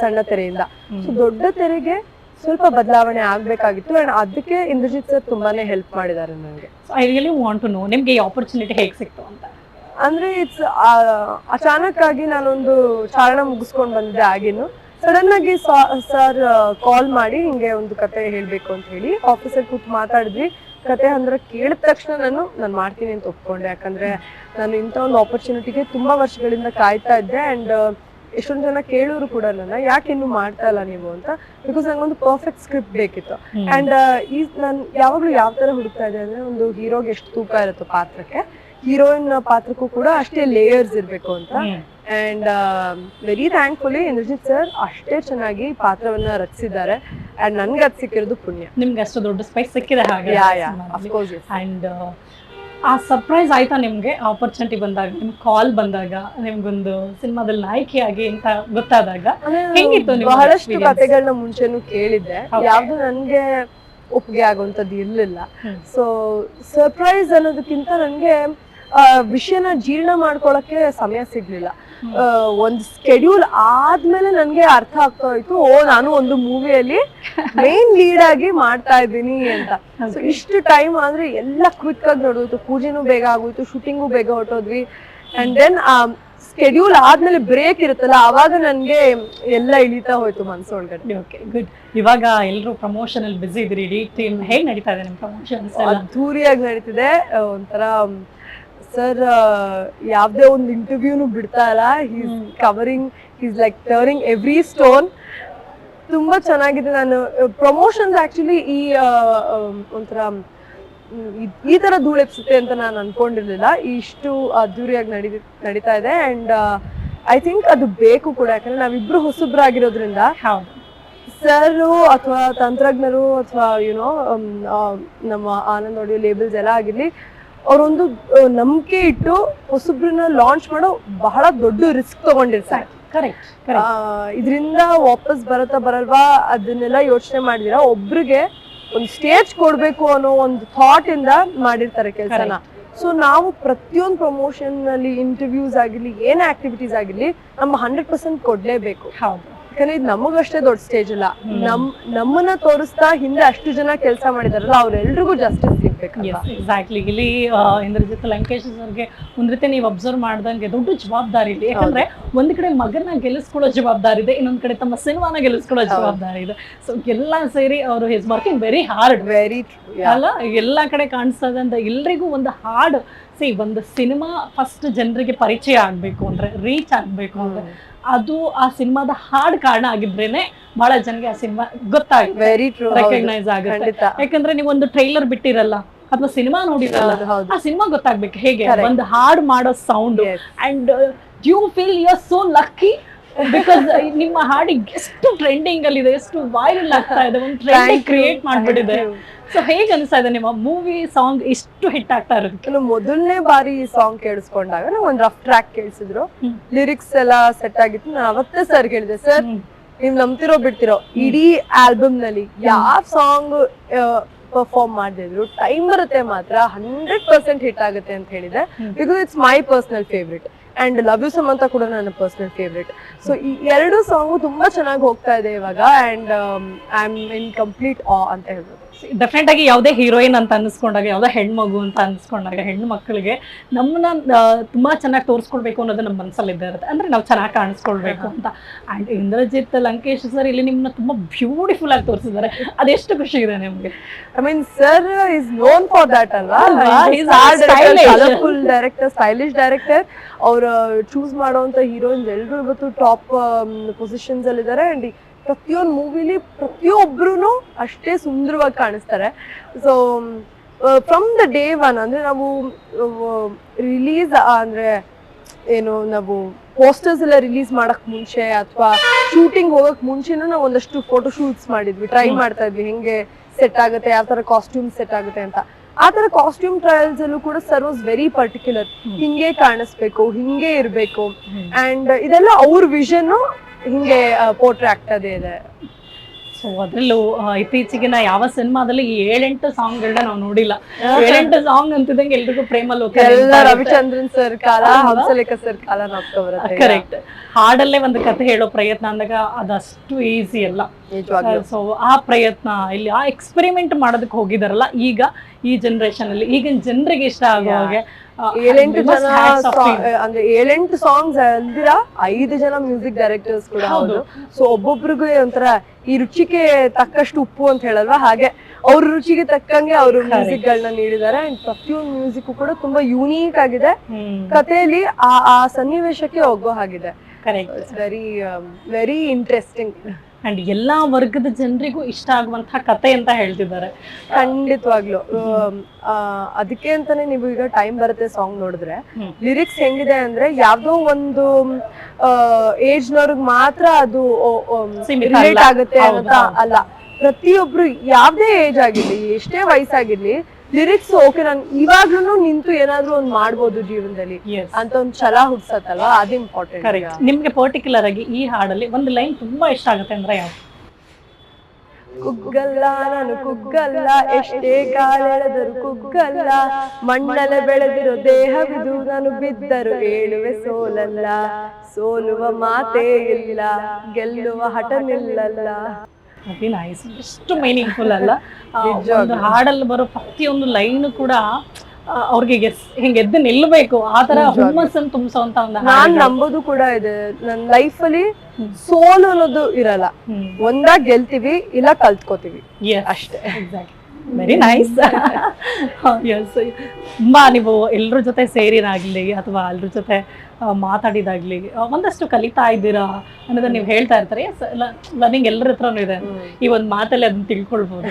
S1: ಸಣ್ಣ ತೆರೆಯಿಂದ. ಸೊ ದೊಡ್ಡ ತೆರೆಗೆ ಸ್ವಲ್ಪ ಬದಲಾವಣೆ ಆಗ್ಬೇಕಾಗಿತ್ತು. ಅಂಡ್ ಅದಕ್ಕೆ ಇಂದ್ರಜಿತ್ ಸರ್ ತುಂಬಾನೇ ಹೆಲ್ಪ್ ಮಾಡಿದ್ದಾರೆ ನನಗೆ.
S2: I really want to know ನಿಮ್ಗೆ ಈ ಆಪರ್ಚುನಿಟಿ ಹೇಗೆ ಸಿಕ್ತು ಅಂತ?
S1: ಅಂದ್ರೆ ಇಟ್ಸ್ ಅಚಾನಕ್ ಆಗಿ ನಾನೊಂದು ಚಾರಣ ಮುಗಿಸ್ಕೊಂಡು ಬಂದಿದ್ದೆ ಆಗೇನು ಸಡನ್ ಆಗಿ ಸರ್ ಕಾಲ್ ಮಾಡಿ ಹಿಂಗೆ ಒಂದು ಕತೆ ಹೇಳ್ಬೇಕು ಅಂತ ಹೇಳಿ ಆಫೀಸಲ್ಲಿ ಕೂತ್ ಮಾತಾಡಿದ್ವಿ. ಕತೆ ಅಂದ್ರೆ ಕೇಳಿದ ತಕ್ಷಣ ನಾನು ನಾನು ಮಾಡ್ತೀನಿ ಅಂತ ಒಪ್ಕೊಂಡೆ. ಯಾಕಂದ್ರೆ ನಾನು ಇಂಥ ಒಂದು ಆಪರ್ಚುನಿಟಿಗೆ ತುಂಬಾ ವರ್ಷಗಳಿಂದ ಕಾಯ್ತಾ ಇದ್ದೆ ಅಂಡ್ ಎಷ್ಟೊಂದು ಜನ ಕೇಳೋರು ಕೂಡ ನನ್ನ ಯಾಕೆ ಇನ್ನು ಮಾಡ್ತಾ ಇಲ್ಲ ನೀವು ಅಂತ? ಬಿಕಾಸ್ ನಂಗೊಂದು ಪರ್ಫೆಕ್ಟ್ ಸ್ಕ್ರಿಪ್ಟ್ ಬೇಕಿತ್ತು. ಅಂಡ್ ಈ ನಾನು ಯಾವಾಗ್ಲೂ ಯಾವ ತರ ಹುಡುಕ್ತಾ ಇದ್ದೆ ಅಂದ್ರೆ ಒಂದು ಹೀರೋಗೆ ಎಷ್ಟು ತೂಕ ಇರುತ್ತೋ ಪಾತ್ರಕ್ಕೆ ಹೀರೋಯಿನ್ ಪಾತ್ರಕ್ಕೂ ಕೂಡ ಅಷ್ಟೇ ಲೇಯರ್ಸ್ ಇರಬೇಕು ಅಂತ. And very thankfully Indrajit sir ಅಷ್ಟೇ ಚೆನ್ನಾಗಿ ಪಾತ್ರವನ್ನ ರಚಿಸಿದ್ದಾರೆ. ಅಂಡ್ ನನ್ಗೆ ಅದು ಸಿಕ್ಕಿರೋದು ಪುಣ್ಯ.
S2: ನಿಮ್ಗೆ ಅಷ್ಟು ದೊಡ್ಡ ಸ್ಪೈಸ್ ಸಿಕ್ಕಿದೆ ಹಾಗೆ ಅಂಡ್ ಆ ಸರ್ಪ್ರೈಸ್ ಆಯ್ತಾ ನಿಮ್ಗೆ? ಆಪರ್ಚುನಿಟಿ ಬಂದಾಗ ನಿಮ್ಗೆ ಕಾಲ್ ಬಂದಾಗ ನಿಮ್ಗೊಂದು ಸಿನಿಮಾದಲ್ಲಿ ಆಗಿ ಅಂತ ಗೊತ್ತಾದಾಗ ಹೆಂಗಿತ್ತು
S1: ಬಹಳಷ್ಟು? ಕತೆಗಳನ್ನ ಮುಂಚೆನೂ ಕೇಳಿದ್ದೆ. ಯಾವ್ದು ನನ್ಗೆ ಒಪ್ಪಿಗೆ ಆಗುವಂತದ್ದು ಇರ್ಲಿಲ್ಲ. ಸೊ ಸರ್ಪ್ರೈಸ್ ಅನ್ನೋದಕ್ಕಿಂತ ನನ್ಗೆ ವಿಷಯನ ಜೀರ್ಣ ಮಾಡ್ಕೊಳಕ್ಕೆ ಸಮಯ ಸಿಗ್ಲಿಲ್ಲ. ಒಂದು ಸ್ಕೆಡ್ಯೂಲ್ ಆದ್ಮೇಲೆ ನನ್ಗೆ ಅರ್ಥ ಆಗ್ತಾ ಹೋಯ್ತು ಓ ನಾನು ಒಂದು ಮೂವಿಯಲ್ಲಿ ಮೇನ್ ಲೀಡ್ ಆಗಿ ಮಾಡ್ತಾ ಇದ್ದೀನಿ ಅಂತ. ಸೊ ಇಷ್ಟು ಟೈಮ್ ಆದ್ರೆ ಎಲ್ಲ ಕ್ವಿಕ್ ಆಗಿ ನಡೆದೋಯ್ತು. ಪೂಜೆನೂ ಬೇಗ ಆಗೋಯ್ತು ಶೂಟಿಂಗು ಬೇಗ ಹೊಟ್ಟೋದ್ವಿ ಅಂಡ್ ದೆನ್ ಸ್ಕೆಡ್ಯೂಲ್ ಆದ್ಮೇಲೆ ಬ್ರೇಕ್ ಇರುತ್ತಲ್ಲ ಅವಾಗ ನನ್ಗೆ ಎಲ್ಲ ಇಳಿತಾ ಹೋಯ್ತು ಮನ್ಸೊಳಗಡೆ
S2: ಓಕೆ ಗುಡ್ ಇವಾಗ ಎಲ್ಲರೂ ಪ್ರಮೋಷನ್ ಅಲ್ಲಿ ಬಿಸಿ ಇದ್ರಿ ಇಡೀ ಟೀಮ್ ಹೇಗ್ ನಡೀತಾ ಇದೆ ನಿಮ್ ಪ್ರಮೋಷನ್ಸ್
S1: ಅದ್ದೂರಿಯಾಗಿ ನಡೀತಿದೆ. ಒಂಥರ ಸರ್ ಯಾವುದೇ ಒಂದು ಇಂಟರ್ವ್ಯೂನು ಬಿಡ್ತಾ ಇಲ್ಲ. He's. Covering is like turning every stone ತುಂಬಾ ಚೆನ್ನಾಗಿದೆ ನಾನು. ಪ್ರಮೋಷನ್ಸ್ ಆಕ್ಚುಲಿ ಈ ಒಂಥರ ಈ ತರ ಧೂಳೆಪ್ಸುತ್ತೆ ಅಂತ ನಾನು ಅನ್ಕೊಂಡಿರ್ಲಿಲ್ಲ. ಇಷ್ಟು ಅದ್ದೂರಿಯಾಗಿ ನಡಿ ನಡೀತಾ ಇದೆ. ಅಂಡ್ ಐ ಥಿಂಕ್ ಅದು ಬೇಕು ಕೂಡ. ಯಾಕಂದ್ರೆ ನಾವಿಬ್ರು ಹೊಸಬ್ರಾಗಿರೋದ್ರಿಂದ ಸರ್ ಅಥವಾ ತಂತ್ರಜ್ಞರು ಅಥವಾ ಯುನೋ ನಮ್ಮ ಆನಂದ್ ಆಡಿಯೋ ಲೇಬಲ್ಸ್ ಎಲ್ಲ ಆಗಿರ್ಲಿ ಅವರೊಂದು ನಂಬಿಕೆ ಇಟ್ಟು ಹೊಸಬ್ರನ್ನ ಲಾಂಚ್ ಮಾಡೋ ಬಹಳ ದೊಡ್ಡ ರಿಸ್ಕ್ ತಗೊಂಡಿರ್ತಾರೆ.
S2: ಕರೆಕ್ಟ್
S1: ಇದರಿಂದ ವಾಪಸ್ ಬರತ್ತಾ ಬರಲ್ವಾ? ಅದನ್ನೆಲ್ಲ ಯೋಚನೆ ಮಾಡಿದಿರ ಒಬ್ರಿಗೆ ಒಂದು ಸ್ಟೇಜ್ ಕೊಡ್ಬೇಕು ಅನ್ನೋ ಒಂದು ಥಾಟ್ ಇಂದ ಮಾಡಿರ್ತಾರೆ ಕೆಲಸನ. ಸೊ ನಾವು ಪ್ರತಿಯೊಂದು ಪ್ರಮೋಷನ್ ಅಲ್ಲಿ ಇಂಟರ್ವ್ಯೂಸ್ ಆಗಿರ್ಲಿ ಏನೇ ಆಕ್ಟಿವಿಟೀಸ್ ಆಗಿರ್ಲಿ ನಮ್ಮ ಹಂಡ್ರೆಡ್ ಪರ್ಸೆಂಟ್ ಕೊಡ್ಲೇಬೇಕು.
S2: ಹೌದು.
S1: ಯಾಕಂದ್ರೆ ಇದು ನಮಗಷ್ಟೇ ದೊಡ್ಡ ಸ್ಟೇಜ್ ಅಲ್ಲ. ನಮ್ ನಮ್ಮನ್ನ ತೋರಿಸ್ತಾ ಹಿಂದೆ ಅಷ್ಟು ಜನ ಕೆಲಸ ಮಾಡಿದಾರಲ್ಲ ಅವ್ರೆಲ್ರಿಗೂ ಜಸ್ಟಿಸ್ ಸಿಗ್ಬೇಕು
S2: ಎಕ್ಸಾಕ್ಟ್ಲಿ ಇಲ್ಲಿ ಇಂದ್ರಜಿತ್ ಲಂಕೇಶ್ ಸರ್ಗೆ ಒಂದ್ ರೀತಿ ನೀವು ಅಬ್ಸರ್ವ್ ಮಾಡ್ದಂಗೆ ದೊಡ್ಡ ಜವಾಬ್ದಾರಿ ಇದೆ. ಯಾಕಂದ್ರೆ ಒಂದ್ ಕಡೆ ಮಗನ ಗೆಲ್ಲಿಸ್ಕೊಳ್ಳೋ ಜವಾಬ್ದಾರಿ ಇದೆ ಇನ್ನೊಂದ್ ಕಡೆ ತಮ್ಮ ಸಿನಿಮಾನ ಗೆಲ್ಲಿಸ್ಕೊಳ್ಳೋ ಜವಾಬ್ದಾರಿ ಇದೆ. ಸೊ ಎಲ್ಲ ಸೇರಿ ಅವರು his working very hard
S1: very
S2: ಅಲ್ಲ ಎಲ್ಲ ಕಡೆ ಕಾಣಿಸ್ತದಂತ ಅಂತ ಎಲ್ರಿಗೂ ಒಂದು ಹಾರ್ಡ್ ಸಿ ಒಂದು ಸಿನಿಮಾ ಫಸ್ಟ್ ಜನರಿಗೆ ಪರಿಚಯ ಆಗ್ಬೇಕು ಅಂದ್ರೆ ರೀಚ್ ಆಗ್ಬೇಕು ಅಂದ್ರೆ ಅದು ಆ ಸಿನಿಮಾದ ಹಾಡ್ ಕಾರಣ ಆಗಿದ್ರೇನೆ ಬಹಳ ಜನಗೆ ಆ ಸಿನಿಮಾ ಗೊತ್ತಾಗುತ್ತೆ.
S1: ವೆರಿ ಟ್ರೂ
S2: ರೆಕಗ್ನೈಸ್ ಆಗುತ್ತೆ. ಯಾಕಂದ್ರೆ ನೀವು ಒಂದು ಟ್ರೈಲರ್ ಬಿಟ್ಟಿರಲ್ಲ ಅಥವಾ ಸಿನಿಮಾ ನೋಡಿರಲ್ಲ ಆ ಸಿನಿಮಾ ಗೊತ್ತಾಗ್ಬೇಕು ಹೇಗೆ. ಒಂದು ಹಾಡ್ ಮಾಡೋ sound and you feel you are so lucky because ನಿಮ್ಮ ಹಾಡಿಗೆ ಎಷ್ಟು ಟ್ರೆಂಡಿಂಗ್ ಅಲ್ಲಿ ಇದೆ ಎಷ್ಟು ವೈರಲ್ ಆಗ್ತಾ ಇದೆ ಒಂದು ಟ್ರೆಂಡ್ ಕ್ರಿಯೇಟ್ ಮಾಡ್ಬಿಟ್ಟಿದೆ. ಸೊ ಹೇಗೆ ಅನಿಸ್ತಾ ಇದೆ ನಿಮ್ಮ ಮೂವಿ ಸಾಂಗ್ ಇಷ್ಟು ಹಿಟ್ ಆಗ್ತಾ
S1: ಇರೋದು? ಮೊದಲನೇ ಬಾರಿ ಸಾಂಗ್ ಕೇಳಿಸ್ಕೊಂಡಾಗ ನಾವು ಒಂದು ರಫ್ ಟ್ರ್ಯಾಕ್ ಕೇಳಿಸಿದ್ರು. ಲಿರಿಕ್ಸ್ ಎಲ್ಲ ಸೆಟ್ ಆಗಿತ್ತು. ನಾನು ಅವತ್ತೇ ಸರ್ ಕೇಳಿದೆ ಸರ್ ನೀವು ನಂಬ್ತಿರೋ ಬಿಡ್ತಿರೋ? ಇಡೀ ಆಲ್ಬಮ್ನಲ್ಲಿ ಯಾವ ಸಾಂಗ್ ಪರ್ಫಾರ್ಮ್ ಮಾಡಿದ್ರು ಟೈಮ್ ಬರುತ್ತೆ ಮಾತ್ರ ಹಂಡ್ರೆಡ್ ಪರ್ಸೆಂಟ್ ಹಿಟ್ ಆಗುತ್ತೆ ಅಂತ ಹೇಳಿದೆ. Because it's my personal favourite and love you ಅಂತ ಕೂಡ ನನ್ನ ಪರ್ಸನಲ್ ಫೇವ್ರೆಟ್ ಸೊ ಈ ಎರಡು ಸಾಂಗು ತುಂಬಾ ಚೆನ್ನಾಗಿ ಹೋಗ್ತಾ ಇದೆ ಇವಾಗ. And I am in complete ಆ ಅಂತ ಹೇಳ್ಬೋದು.
S2: ಡೆಫಿನೆಟ್ ಆಗಿ ಯಾವುದೇ ಹೀರೋಯಿನ್ ಅಂತ ಅನ್ಸ್ಕೊಂಡಾಗ ಯಾವುದೇ ಹೆಣ್ಮಗು ಅಂತ ಅನ್ಸ್ಕೊಂಡಾಗ ಹೆಣ್ಣು ಮಕ್ಕಳಿಗೆ ನಮ್ಮನ್ನ ತುಂಬಾ ಚೆನ್ನಾಗಿ ತೋರಿಸ್ಕೊಡ್ಬೇಕು ಅನ್ನೋದು ನಮ್ಮ ಮನಸ್ಸಲ್ಲಿ ಇದ್ದೇ ಇರುತ್ತೆ. ಅಂದ್ರೆ ನಾವು ಚೆನ್ನಾಗಿ ಕಾಣಿಸ್ಕೊಳ್ಬೇಕು ಅಂತ. ಅಂಡ್ ಇಂದ್ರಜಿತ್ ಲಂಕೇಶ್ ಸರ್ ಇಲ್ಲಿ ನಿಮ್ಮನ್ನ ತುಂಬಾ ಬ್ಯೂಟಿಫುಲ್ ಆಗಿ ತೋರಿಸಿದ್ದಾರೆ. ಅದೆಷ್ಟು ಖುಷಿ ಇದೆ ನಿಮ್ಗೆ?
S1: I mean sir is known for that colourful director stylish director ಅವ್ರ ಚೂಸ್ ಮಾಡುವಂತ ಹೀರೋಯಿನ್ಸ್ ಎಲ್ರು ಇವತ್ತು ಟಾಪ್ ಪೊಸಿಷನ್ಸ್ ಅಲ್ಲಿ ಇದಾರೆ ಅಂಡ್ ಪ್ರತಿಯೊಂದು ಮೂವಿಲಿ ಪ್ರತಿಯೊಬ್ಬರೂ ಅಷ್ಟೇ ಸುಂದರವಾಗಿ ಕಾಣಿಸ್ತಾರೆ. So from the day one ಅಂದ್ರೆ ನಾವು ರಿಲೀಸ್ ಅಂದ್ರೆ ಏನು ನಾವು ಪೋಸ್ಟರ್ಸ್ ಎಲ್ಲ ರಿಲೀಸ್ ಮಾಡಕ್ ಮುಂಚೆ ಅಥವಾ ಶೂಟಿಂಗ್ ಹೋಗಕ್ ಮುಂಚೆನೂ ನಾವು ಒಂದಷ್ಟು ಫೋಟೋ ಶೂಟ್ಸ್ ಮಾಡಿದ್ವಿ. ಟ್ರೈ ಮಾಡ್ತಾ ಇದ್ವಿ ಹೆಂಗೆ ಸೆಟ್ ಆಗುತ್ತೆ ಯಾವ ತರ ಕಾಸ್ಟ್ಯೂಮ್ ಸೆಟ್ ಆಗುತ್ತೆ ಅಂತ. ಆ ತರ ಕಾಸ್ಟ್ಯೂಮ್ ಟ್ರಯಲ್ಸ್ ಅಲ್ಲೂ ಕೂಡ ಸರ್ ವಾಸ್ ವೆರಿ ಪರ್ಟಿಕ್ಯುಲರ್ ಹಿಂಗೆ ಕಾಣಿಸ್ಬೇಕು ಹಿಂಗೆ ಇರಬೇಕು. ಅಂಡ್ ಇದೆಲ್ಲ ಅವ್ರ ವಿಷನ್ ಹಿಂಗೆ ಪೋರ್ಟ್ರೆ ಆಗ್ತದೆ ಇದೆ.
S2: ಸೊ ಅದ್ರಲ್ಲೂ ಇತ್ತೀಚೆಗಿನ ಯಾವ ಸಿನಿಮಾದಲ್ಲಿ ಏಳೆಂಟು ಸಾಂಗ್ಗಳನ್ನ ನಾವು ನೋಡಿಲ್ಲ. ಏಳೆಂಟು ಸಾಂಗ್ ಅಂತಿದಂಗೆ ಎಲ್ರಿಗೂ ಪ್ರೇಮ ಲೋಕ
S1: ಎಲ್ಲ ರವಿಚಂದ್ರನ್ ಸರ್ ಕಾಲ ಹಂಸಲೇಖ ಸರ್ ಕಾಲ
S2: ಕರೆಕ್ಟ್ ಹಾಡಲ್ಲೇ ಒಂದು ಕಥೆ ಹೇಳೋ ಪ್ರಯತ್ನ ಅಂದಾಗ ಅದಷ್ಟು ಈಸಿ ಅಲ್ಲ. ಸೊ ಆ ಪ್ರಯತ್ನ ಇಲ್ಲಿ ಆ ಎಕ್ಸ್ಪೆರಿಮೆಂಟ್ ಮಾಡೋದಕ್ಕೆ ಹೋಗಿದಾರಲ್ಲ ಈಗ ಈ ಜನರೇಷನ್ ಅಲ್ಲಿ ಈಗಿನ ಜನರಿಗೆ ಇಷ್ಟ ಆಗೋ ಹಾಗೆ
S1: ಏಳೆಂಟು ಜನ. ಅಂದ್ರೆ ಏಳೆಂಟು ಸಾಂಗ್ಸ್ ಅಂದಿರ ಐದು ಜನ ಮ್ಯೂಸಿಕ್ ಡೈರೆಕ್ಟರ್ಸ್ ಕೂಡ
S2: ಹೌದು.
S1: ಸೊ ಒಬ್ಬೊಬ್ರಿಗೂ ಒಂಥರ ಈ ರುಚಿಗೆ ತಕ್ಕಷ್ಟು ಉಪ್ಪು ಅಂತ ಹೇಳಲ್ವಾ? ಹಾಗೆ ಅವ್ರ ರುಚಿಗೆ ತಕ್ಕಂಗೆ ಅವರು. ಮ್ಯೂಸಿಕ್ ಗಳನ್ನ ನೀಡಿದ್ದಾರೆ ಅಂಡ್ ಪ್ರತಿಯೊಂದು ಮ್ಯೂಸಿಕ್ ಕೂಡ ತುಂಬಾ ಯೂನೀಕ್ ಆಗಿದೆ. ಕಥೆಯಲ್ಲಿ ಆ ಆ ಸನ್ನಿವೇಶಕ್ಕೆ ಹೋಗೋ ಹಾಗಿದೆ.
S2: Correct
S1: very very interesting
S2: and ಎಲ್ಲಾ ವರ್ಗದ ಜನರಿಗೂ ಇಷ್ಟ ಆಗುವಂತಹ ಕತೆ ಅಂತ ಹೇಳ್ತಿದ್ದಾರೆ.
S1: ಖಂಡಿತವಾಗ್ಲು. ಅದಕ್ಕೆ ಅಂತಾನೆ ನೀವು ಈಗ ಟೈಮ್ ಬರುತ್ತೆ ಸಾಂಗ್ ನೋಡಿದ್ರೆ. ಲಿರಿಕ್ಸ್ ಹೆಂಗಿದೆ ಅಂದ್ರೆ ಯಾವ್ದೋ ಒಂದು ಏಜ್ ನವ್ರಿಗೆ ಮಾತ್ರ ಅದು ಆಗುತ್ತೆ ಅಂತ. ಅಲ್ಲ. ಪ್ರತಿಯೊಬ್ರು ಯಾವ್ದೇ ಏಜ್ ಆಗಿರ್ಲಿ ಎಷ್ಟೇ ವಯಸ್ಸಾಗಿರ್ಲಿ ಲಿರಿಕ್ಸ್ ಓಕೆ ನಾನು ಇವಾಗ್ಲೂ ನಿಂತು ಏನಾದ್ರೂ ಒಂದ್ ಮಾಡ್ಬೋದು ಜೀವನದಲ್ಲಿ. ಅಂತ ಒಂದ್ ಛಲ ಹುಡ್ಸತ್ತಲ್ವಾ ಅದು ಇಂಪಾರ್ಟೆಂಟ್
S2: ಕರೆಕ್ಟ್ ನಿಮ್ಗೆ ಪರ್ಟಿಕ್ಯುಲರ್ ಆಗಿ ಈ ಹಾಡಲ್ಲಿ ಒಂದು ಲೈನ್ ತುಂಬಾ ಇಷ್ಟ ಆಗುತ್ತೆ ಅಂದ್ರೆ ಯಾವ್ದು?
S1: ಕುಗ್ಗಲ್ಲ ನಾನು ಕುಗ್ಗಲ್ಲ ಎಷ್ಟೇ ಕಾಲೆಳೆದರು ಕುಗ್ಗಲ್ಲ. ಮಣ್ಣಲೆ ಬೆಳೆದಿರೋ ದೇಹವಿದು ನಾನು ಬಿದ್ದರು ಏಳುವೆ ಸೋಲಲ್ಲ. ಸೋಲುವ ಮಾತೇ ಇಲ್ಲ ಗೆಲ್ಲುವ ಹಠ ನಿಲ್ಲಲ್ಲ.
S2: ವೆರಿ ನೈಸ್ ಎಷ್ಟು ಮೀನಿಂಗ್ಫುಲ್ ಅಲ್ಲ. ಒಂದು ಹಾಡಲ್ಲಿ ಬರೋ ಪ್ರತಿಯೊಂದು ಲೈನ್ ಕೂಡ ಅವ್ರಿಗೆ ಹಿಂಗೆ ಎದ್ದು ನಿಲ್ಬೇಕು. ಆ ತರ. ಹುಮ್ಮಸ್ಸನ್ನು ತುಂಬಿಸುವಂತ ಒಂದು
S1: ನಾನ್ ನಂಬುದು ಕೂಡ ಇದೆ. ನನ್ನ ಲೈಫ್ ಅಲ್ಲಿ. ಸೋಲು ಅನ್ನೋದು ಇರಲ್ಲ. ಒಂದ ಗೆಲ್ತಿವಿ ಇಲ್ಲ ಕಲ್ತ್ಕೋತೀವಿ. ಅಷ್ಟೇ.
S2: ವೆರಿ ನೈಸ್ ತುಂಬಾ ನೀವು ಎಲ್ರ ಜೊತೆ ಸೇರಿನಾಗ್ಲಿ ಅಥವಾ ಎಲ್ಲರ ಜೊತೆ ಮಾತಾಡಿದಾಗ್ಲಿ ಒಂದಷ್ಟು ಕಲಿತಾ ಇದ್ದೀರಾ ಅನ್ನೋದನ್ನ ನೀವು ಹೇಳ್ತಾ ಇರ್ತಾರೆ. ಎಸ್ ಲರ್ನಿಂಗ್ ಎಲ್ಲರ ಹತ್ರನೂ ಇದೆ. ಈ ಒಂದು ಮಾತಲ್ಲಿ ಅದನ್ನ ತಿಳ್ಕೊಳ್ಬೋದು.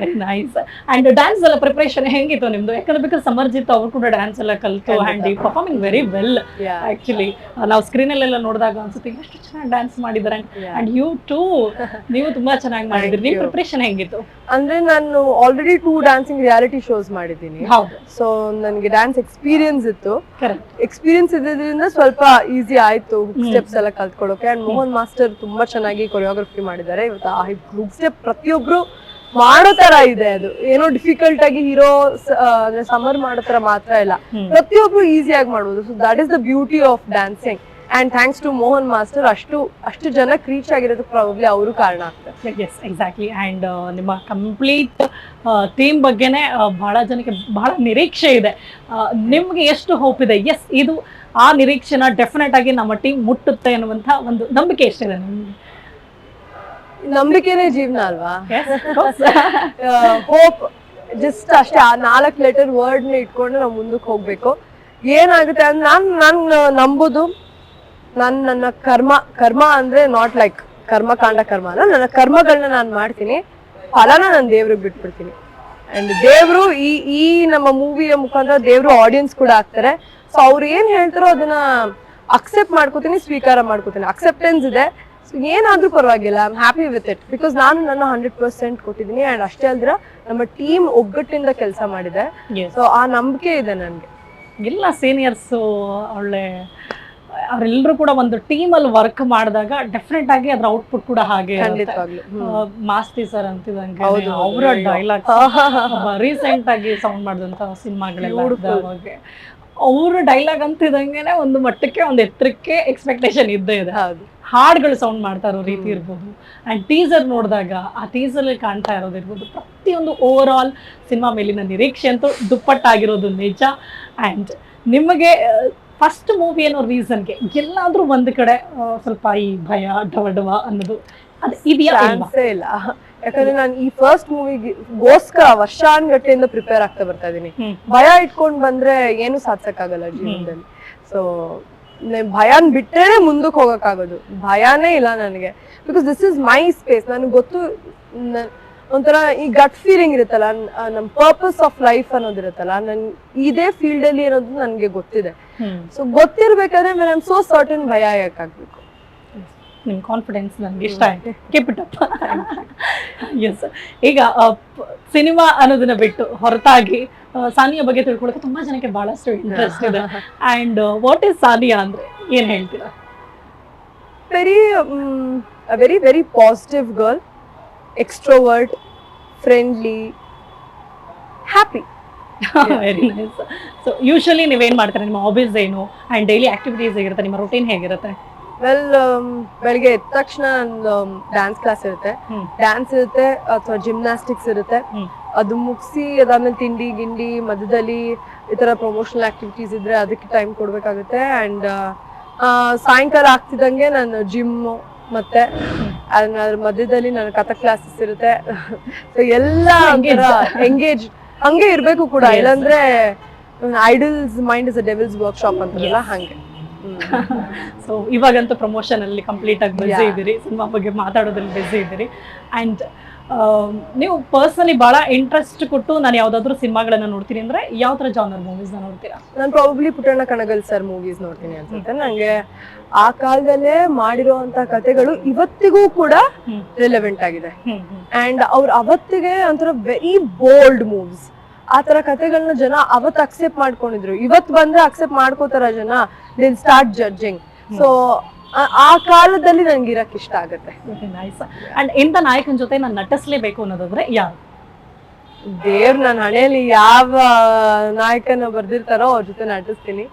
S2: ವೆರಿ ನೈಸ್ ಅಂಡ್ ಡ್ಯಾನ್ಸ್ ಎಲ್ಲ ಪ್ರಿಪರೇಷನ್ ಹೆಂಗಿತ್ತು ನಿಮ್ದು? ಯಾಕಂದ್ರೆ ಬಿಕಾಸ್ ಸಮರ್ಜಿತ್ ಅವ್ರು ಕೂಡ ಡ್ಯಾನ್ಸ್ ಎಲ್ಲ ಕಲಿತು
S1: ಆ್ಯಂಡ್
S2: ಅಂಡ್ ಈ ಪರ್ಫಾರ್ಮಿಂಗ್ ವೆರಿ ವೆಲ್ ಆಕ್ಚುಲಿ ನಾವು ಸ್ಕ್ರೀನಲ್ಲೆಲ್ಲ ನೋಡಿದಾಗ ಅನ್ಸುತ್ತೆ ಎಷ್ಟು ಚೆನ್ನಾಗಿ ಡ್ಯಾನ್ಸ್ ಮಾಡಿದ್ದಾರೆ ಅಂಡ್ ಯು ಟೂ ನೀವು ತುಂಬಾ ಚೆನ್ನಾಗಿ ಮಾಡಿದ್ರಿ.
S1: ನಿಮ್ಮ
S2: ಪ್ರಿಪ್ರೇಷನ್ ಹೆಂಗಿತ್ತು?
S1: ಅಂದ್ರೆ ನಾನು already two dancing reality shows ಮಾಡಿದ್ದೀನಿ.
S2: ಹೌದು.
S1: ಸೊ ನನಗೆ ಡ್ಯಾನ್ಸ್ ಎಕ್ಸ್ಪೀರಿಯನ್ಸ್ ಇತ್ತು.
S2: ಕರೆಕ್ಟ್
S1: ಎಕ್ಸ್ಪೀರಿಯನ್ಸ್ ಇದ್ದಿದ್ರಿಂದ ಸ್ವಲ್ಪ ಈಸಿ ಆಯ್ತು. ಸ್ಟೆಪ್ಸ್ ಎಲ್ಲ ಕಲ್ತ್ಕೊಳ್ಳೋಕೆ ಅಂಡ್ ಮೋಹನ್ ಮಾಸ್ಟರ್ ತುಂಬಾ ಚೆನ್ನಾಗಿ ಕೊರಿಯೋಗ್ರಫಿ ಮಾಡಿದ್ದಾರೆ. ಇವತ್ತು ಆ ಹುಕ್ ಸ್ಟೆಪ್ ಪ್ರತಿಯೊಬ್ರು ಮಾಡೋ ತರ ಇದೆ ಅದು. ಏನೋ ಡಿಫಿಕಲ್ಟ್ ಆಗಿ ಹೀರೋ ಅಂದ್ರೆ ಸಮರ್ ಮಾಡೋ ತರ ಮಾತ್ರ ಇಲ್ಲ. ಪ್ರತಿಯೊಬ್ರು ಈಸಿಯಾಗಿ ಮಾಡ್ಬೋದು. So that is the beauty of dancing and thanks to Mohan master ಅಷ್ಟು ಅಷ್ಟು ಜನಕ್ಕೆ ರೀಚ್ ಆಗಿರೋದಕ್ಕೆ ಪ್ರಾಬಬ್ಲಿ ಅವರು ಕಾರಣ ಆಗ್ತದೆ
S2: ಎಸ್ ಎಕ್ಸಾಕ್ಟ್ಲಿ ಆ್ಯಂಡ್ ನಿಮ್ಮ ಕಂಪ್ಲೀಟ್ ಥೀಮ್ ಬಗ್ಗೆನೇ ಭಾಳ ಬಹಳ ಜನಕ್ಕೆ ಬಹಳ ನಿರೀಕ್ಷೆ ಇದೆ. ನಿಮಗೆ ನಿಮ್ಗೆ ಎಷ್ಟು ಹೋಪ್ ಇದೆ? ಎಸ್ ಇದು ಆ ನಿರೀಕ್ಷೆನ ಡೆಫಿನೆಟ್ ಆಗಿ ನಮ್ಮ ಟೀಮ್ ಮುಟ್ಟುತ್ತೆ ಅನ್ನುವಂಥ ಒಂದು ನಂಬಿಕೆ ಎಷ್ಟಿದೆ ನಿಮಗೆ?
S1: ನಂಬಿಕೆನೇ ಜೀವನ ಅಲ್ವಾ. ಹೋಪ್ ಜಸ್ಟ್ ಅಷ್ಟೇ ಆ ನಾಲ್ಕು ಲೆಟರ್ ವರ್ಡ್ನ ಇಟ್ಕೊಂಡು ನಾವು ಮುಂದಕ್ಕೆ ಹೋಗ್ಬೇಕು. ಏನಾಗುತ್ತೆ ಅಂದ್ರೆ ನಾನು ನಾನು ನಂಬೋದು ನಾನು ನನ್ನ ಕರ್ಮ ಕರ್ಮ ಅಂದ್ರೆ ನಾಟ್ ಲೈಕ್ ಕರ್ಮ ಅಲ್ಲ ನನ್ನ ಕರ್ಮಗಳನ್ನ ನಾನು ಮಾಡ್ತೀನಿ. ಫಲನ ನಾನು ದೇವ್ರಿಗೆ ಬಿಟ್ಬಿಡ್ತೀನಿ. ಅಂಡ್ ದೇವ್ರು ಈ ಈ ನಮ್ಮ ಮೂವಿಯ ಮುಖಾಂತರ ದೇವ್ರು ಆಡಿಯನ್ಸ್ ಕೂಡ ಆಗ್ತಾರೆ. ಸೊ ಅವ್ರು ಏನ್ ಹೇಳ್ತಾರೋ ಅದನ್ನ ಅಕ್ಸೆಪ್ಟ್ ಮಾಡ್ಕೋತೀನಿ ಸ್ವೀಕಾರ ಮಾಡ್ಕೋತೀನಿ. ಅಕ್ಸೆಪ್ಟೆನ್ಸ್ ಇದೆ. ಸೊ ಏನಾದ್ರೂ ಪರವಾಗಿಲ್ಲ I am happy with it because ನಾನು ನನ್ನ ಹಂಡ್ರೆಡ್ ಪರ್ಸೆಂಟ್ ಕೊಟ್ಟಿದ್ದೀನಿ. ಅಂಡ್ ಅಷ್ಟೇ ಅಲ್ದಿರ ನಮ್ಮ ಟೀಮ್ ಒಗ್ಗಟ್ಟಿಂದ ಕೆಲಸ ಮಾಡಿದೆ. ಸೊ ಆ ನಂಬಿಕೆ ಇದೆ ನನಗೆ.
S2: ಎಲ್ಲ ಸೀನಿಯರ್ಸ್ ಒಳ್ಳೆ ಅವರೆಲ್ಲರೂ ಕೂಡ ಒಂದು ಟೀಮ್ ಅಲ್ಲಿ ವರ್ಕ್ ಮಾಡಿದಾಗ ಡೆಫಿನೆಟ್ ಆಗಿ ಅದ್ರ ಔಟ್ಪುಟ್ ಕೂಡ ಹಾಗೆ ಮಾಸ್ತಿ ಸರ್ ಅಂತಿದಂಗೆ. ಅವರ. ಡೈಲಾಗ್ ರೀಸೆಂಟ್ ಆಗಿ ಸೌಂಡ್ ಮಾಡಿದಂತ ಸಿನಿಮಾಗಳೆಲ್ಲ. ಅವ್ರ ಡೈಲಾಗ್ ಅಂತಿದಂಗೆನೆ ಒಂದು ಮಟ್ಟಕ್ಕೆ ಒಂದು ಎತ್ತರಕ್ಕೆ ಎಕ್ಸ್ಪೆಕ್ಟೇಷನ್ ಇದ್ದೇ ಇದೆ. ಹಾಡುಗಳು ಸೌಂಡ್ ಮಾಡ್ತಾ ಇರೋ ರೀತಿ. ಇರ್ಬೋದು. ಅಂಡ್ ಟೀಸರ್ ನೋಡಿದಾಗ ಆ ಟೀಸರ್ ಅಲ್ಲಿ ಕಾಣ್ತಾ ಇರೋದಿರ್ಬೋದು ಪ್ರತಿಯೊಂದು ಓವರ್ ಆಲ್ ಸಿನಿಮಾ ಮೇಲಿನ ನಿರೀಕ್ಷೆ ಅಂತೂ ದುಪ್ಪಟ್ಟಾಗಿರೋದು ನಿಜ. ಅಂಡ್ ನಿಮಗೆ ಫಸ್ಟ್ ಮೂವಿ ಅನ್ನೋ ರೀಸನ್ಗೆ ಎಲ್ಲಾದ್ರೂ ಒಂದ್ ಕಡೆ ಸ್ವಲ್ಪ ಈ ಭಯ ಡವಡವ ಅನ್ನೋದು. ಅದು ಇದೆಯಾ
S1: ಇಲ್ಲ. ಯಾಕಂದ್ರೆ ನಾನು ಈ ಫಸ್ಟ್ ಮೂವಿಗೋಸ್ಕರ ವರ್ಷಾನ್ಗಟ್ಟೆಯಿಂದ ಪ್ರಿಪೇರ್ ಆಗ್ತಾ ಬರ್ತಾ ಇದೀನಿ. ಭಯ ಇಟ್ಕೊಂಡ್ ಬಂದ್ರೆ ಏನು ಸಾಧಿಸಕ್ಕಾಗಲ್ಲ ಜೀವನದಲ್ಲಿ. ಸೊ ಭಯನ್ ಬಿಟ್ಟರೆ ಮುಂದಕ್ಕೆ ಹೋಗಕ್ಕಾಗೋದು. ಭಯನೇ ಇಲ್ಲ ನನಗೆ. Because this is my space ನನಗೆ ಗೊತ್ತು ಒಂಥರ ಈ ಗಟ್ ಫೀಲಿಂಗ್ ಇರುತ್ತಲ್ಲ ನಮ್ ಪರ್ಪಸ್ ಆಫ್ ಲೈಫ್ ಅನ್ನೋದಿರುತ್ತಲ್ಲ ನನ್ ಇದೇ ಫೀಲ್ಡ್ ಅಲ್ಲಿ ಇರೋದು ನನ್ಗೆ ಗೊತ್ತಿದೆ. ಸೊ ಗೊತ್ತಿರ್ಬೇಕಾದ್ರೆ ಐ ಆಮ್ ಸೋ ಸರ್ಟನ್ ಭಯ ಯಾಕಾಗ್ಬೇಕು
S2: ನಿಮ್ ಕಾನ್ಫಿಡೆನ್ಸ್ ನನ್ಗೆ ಇಷ್ಟ ಆಯ್ತು. ಕೀಪ್ ಇಟ್ ಅಪ್ ಎಸ್ ಈಗ ಸಿನಿಮಾ ಅನ್ನೋದನ್ನ ಬಿಟ್ಟು ಹೊರತಾಗಿ ಸಾನಿಯಾ ಬಗ್ಗೆ ತಿಳ್ಕೊಳಕ್ಕೆ ತುಂಬಾ ಜನಕ್ಕೆ ಬಹಳಷ್ಟು ಇಂಟ್ರೆಸ್ಟ್ ಇದೆ. ಅಂಡ್ ವಾಟ್ ಇಸ್ ಸಾನಿಯಾ ಅಂದ್ರೆ? ಏನ್ ಹೇಳ್ತೀರಾ?
S1: Very very very positive girl extrovert friendly happy
S2: very nice so usually ನೀವೇನು ಮಾಡ್ತೀರಾ? ನಿಮ್ಮ ಹಾಬೀಸ್ ಏನು? ಅಂಡ್ ಡೈಲಿ ಆಕ್ಟಿವಿಟೀಸ್ ಹೇಗಿರುತ್ತೆ? ನಿಮ್ಮ ರೊಟೀನ್ ಹೇಗಿರುತ್ತೆ?
S1: ವೆಲ್ ಬೆಳಗ್ಗೆ ಎದ್ದ ತಕ್ಷಣ ನಂದು ಡ್ಯಾನ್ಸ್ ಕ್ಲಾಸ್ ಇರುತ್ತೆ. ಡ್ಯಾನ್ಸ್ ಇರುತ್ತೆ ಅಥವಾ ಜಿಮ್ನಾಸ್ಟಿಕ್ಸ್ ಇರುತ್ತೆ. ಅದು ಮುಗಿಸಿ ಅದಾದ್ಮೇಲೆ ತಿಂಡಿ ಗಿಂಡಿ ಮಧ್ಯದಲ್ಲಿ ಈ ತರ ಪ್ರಮೋಷನಲ್ ಆಕ್ಟಿವಿಟೀಸ್ ಇದ್ರೆ ಅದಕ್ಕೆ ಟೈಮ್ ಕೊಡ್ಬೇಕಾಗುತ್ತೆ. ಅಂಡ್ ಸಾಯಂಕಾಲ ಆಗ್ತಿದ್ದಂಗೆ ನಾನು ಜಿಮ್ ಮತ್ತೆ ಅದ್ರ ಮಧ್ಯದಲ್ಲಿ ನನ್ನ ಕಥಕ್ ಕ್ಲಾಸಸ್ ಇರುತ್ತೆ ಸೊ ಎಲ್ಲ ಎಂಗೇಜ್ ಹಂಗೆ ಇರ್ಬೇಕು ಕೂಡ. ಇಲ್ಲಾಂದ್ರೆ idle's mind is a devil's workshop ಅಂತಾರಲ್ಲ
S2: Yes.
S1: ಹಂಗೆ.
S2: ಸೊ ಇವಾಗಂತೂ ಪ್ರಮೋಷನ್ ಅಲ್ಲಿ ಕಂಪ್ಲೀಟ್ ಆಗಿ ಬಿಸಿ. ಇದ್ದೀರಿ ಸಿನಿಮಾ ಬಗ್ಗೆ ಮಾತಾಡೋದ್ರಲ್ಲಿ ಬಿಸಿ ಇದ್ದೀರಿ ಅಂಡ್ ನೀವು ಪರ್ಸನಲಿ ಬಹಳ ಇಂಟ್ರೆಸ್ಟ್ ಕೊಟ್ಟು ನಾನು ಯಾವ್ದಾದ್ರು ಸಿನಿಮಾಗಳನ್ನ ನೋಡ್ತೀನಿ ಅಂದ್ರೆ ಯಾವ ತರ ಜಾನರ್ ಮೂವೀಸ್ ನೋಡ್ತೀರಾ?
S1: ನಾನು probably Puttanna Kanagal sir movies ನೋಡ್ತೀನಿ ಅನ್ಸುತ್ತೆ ನಂಗೆ ಆ ಕಾಲದಲ್ಲೇ ಮಾಡಿರುವಂತ ಕತೆಗಳು ಇವತ್ತಿಗೂ ಕೂಡ. ರಿಲೆವೆಂಟ್ ಆಗಿದೆ. ಅಂಡ್ ಅವ್ರ ಅವತ್ತಿಗೆ ಒಂಥರ ವೆರಿ ಬೋಲ್ಡ್ ಮೂವ್ಸ್ ಆ ತರ ಕತೆಗಳನ್ನ ಜನ ಅವತ್ ಅಕ್ಸೆಪ್ಟ್ ಮಾಡ್ಕೊಂಡಿದ್ರು. ಇವತ್ ಬಂದ್ರೆ ಅಕ್ಸೆಪ್ಟ್ ಮಾಡ್ಕೋತಾರ ಜನ ದಿಲ್ ಸ್ಟಾರ್ಟ್ ಜಡ್ಜಿಂಗ್ ಸೊ ಆ ಕಾಲದಲ್ಲಿ ನನ್ಗೆ ಇರಕ್ ಇಷ್ಟ ಆಗುತ್ತೆ.
S2: ನೈಸ್ ಅಂಡ್ ಎಂತ ನಾಯಕನ ಜೊತೆ ನಾನು ನಟಿಸ್ಲೇಬೇಕು ಅನ್ನೋದಾದ್ರೆ ಯಾರು?
S1: ದೇವ್ರ ನನ್ನ ಹಣೆಯಲ್ಲಿ ಯಾವ ನಾಯಕನ ಬರ್ದಿರ್ತಾರೋ ಅವ್ರ ಜೊತೆ ನಟಿಸ್ತೀನಿ.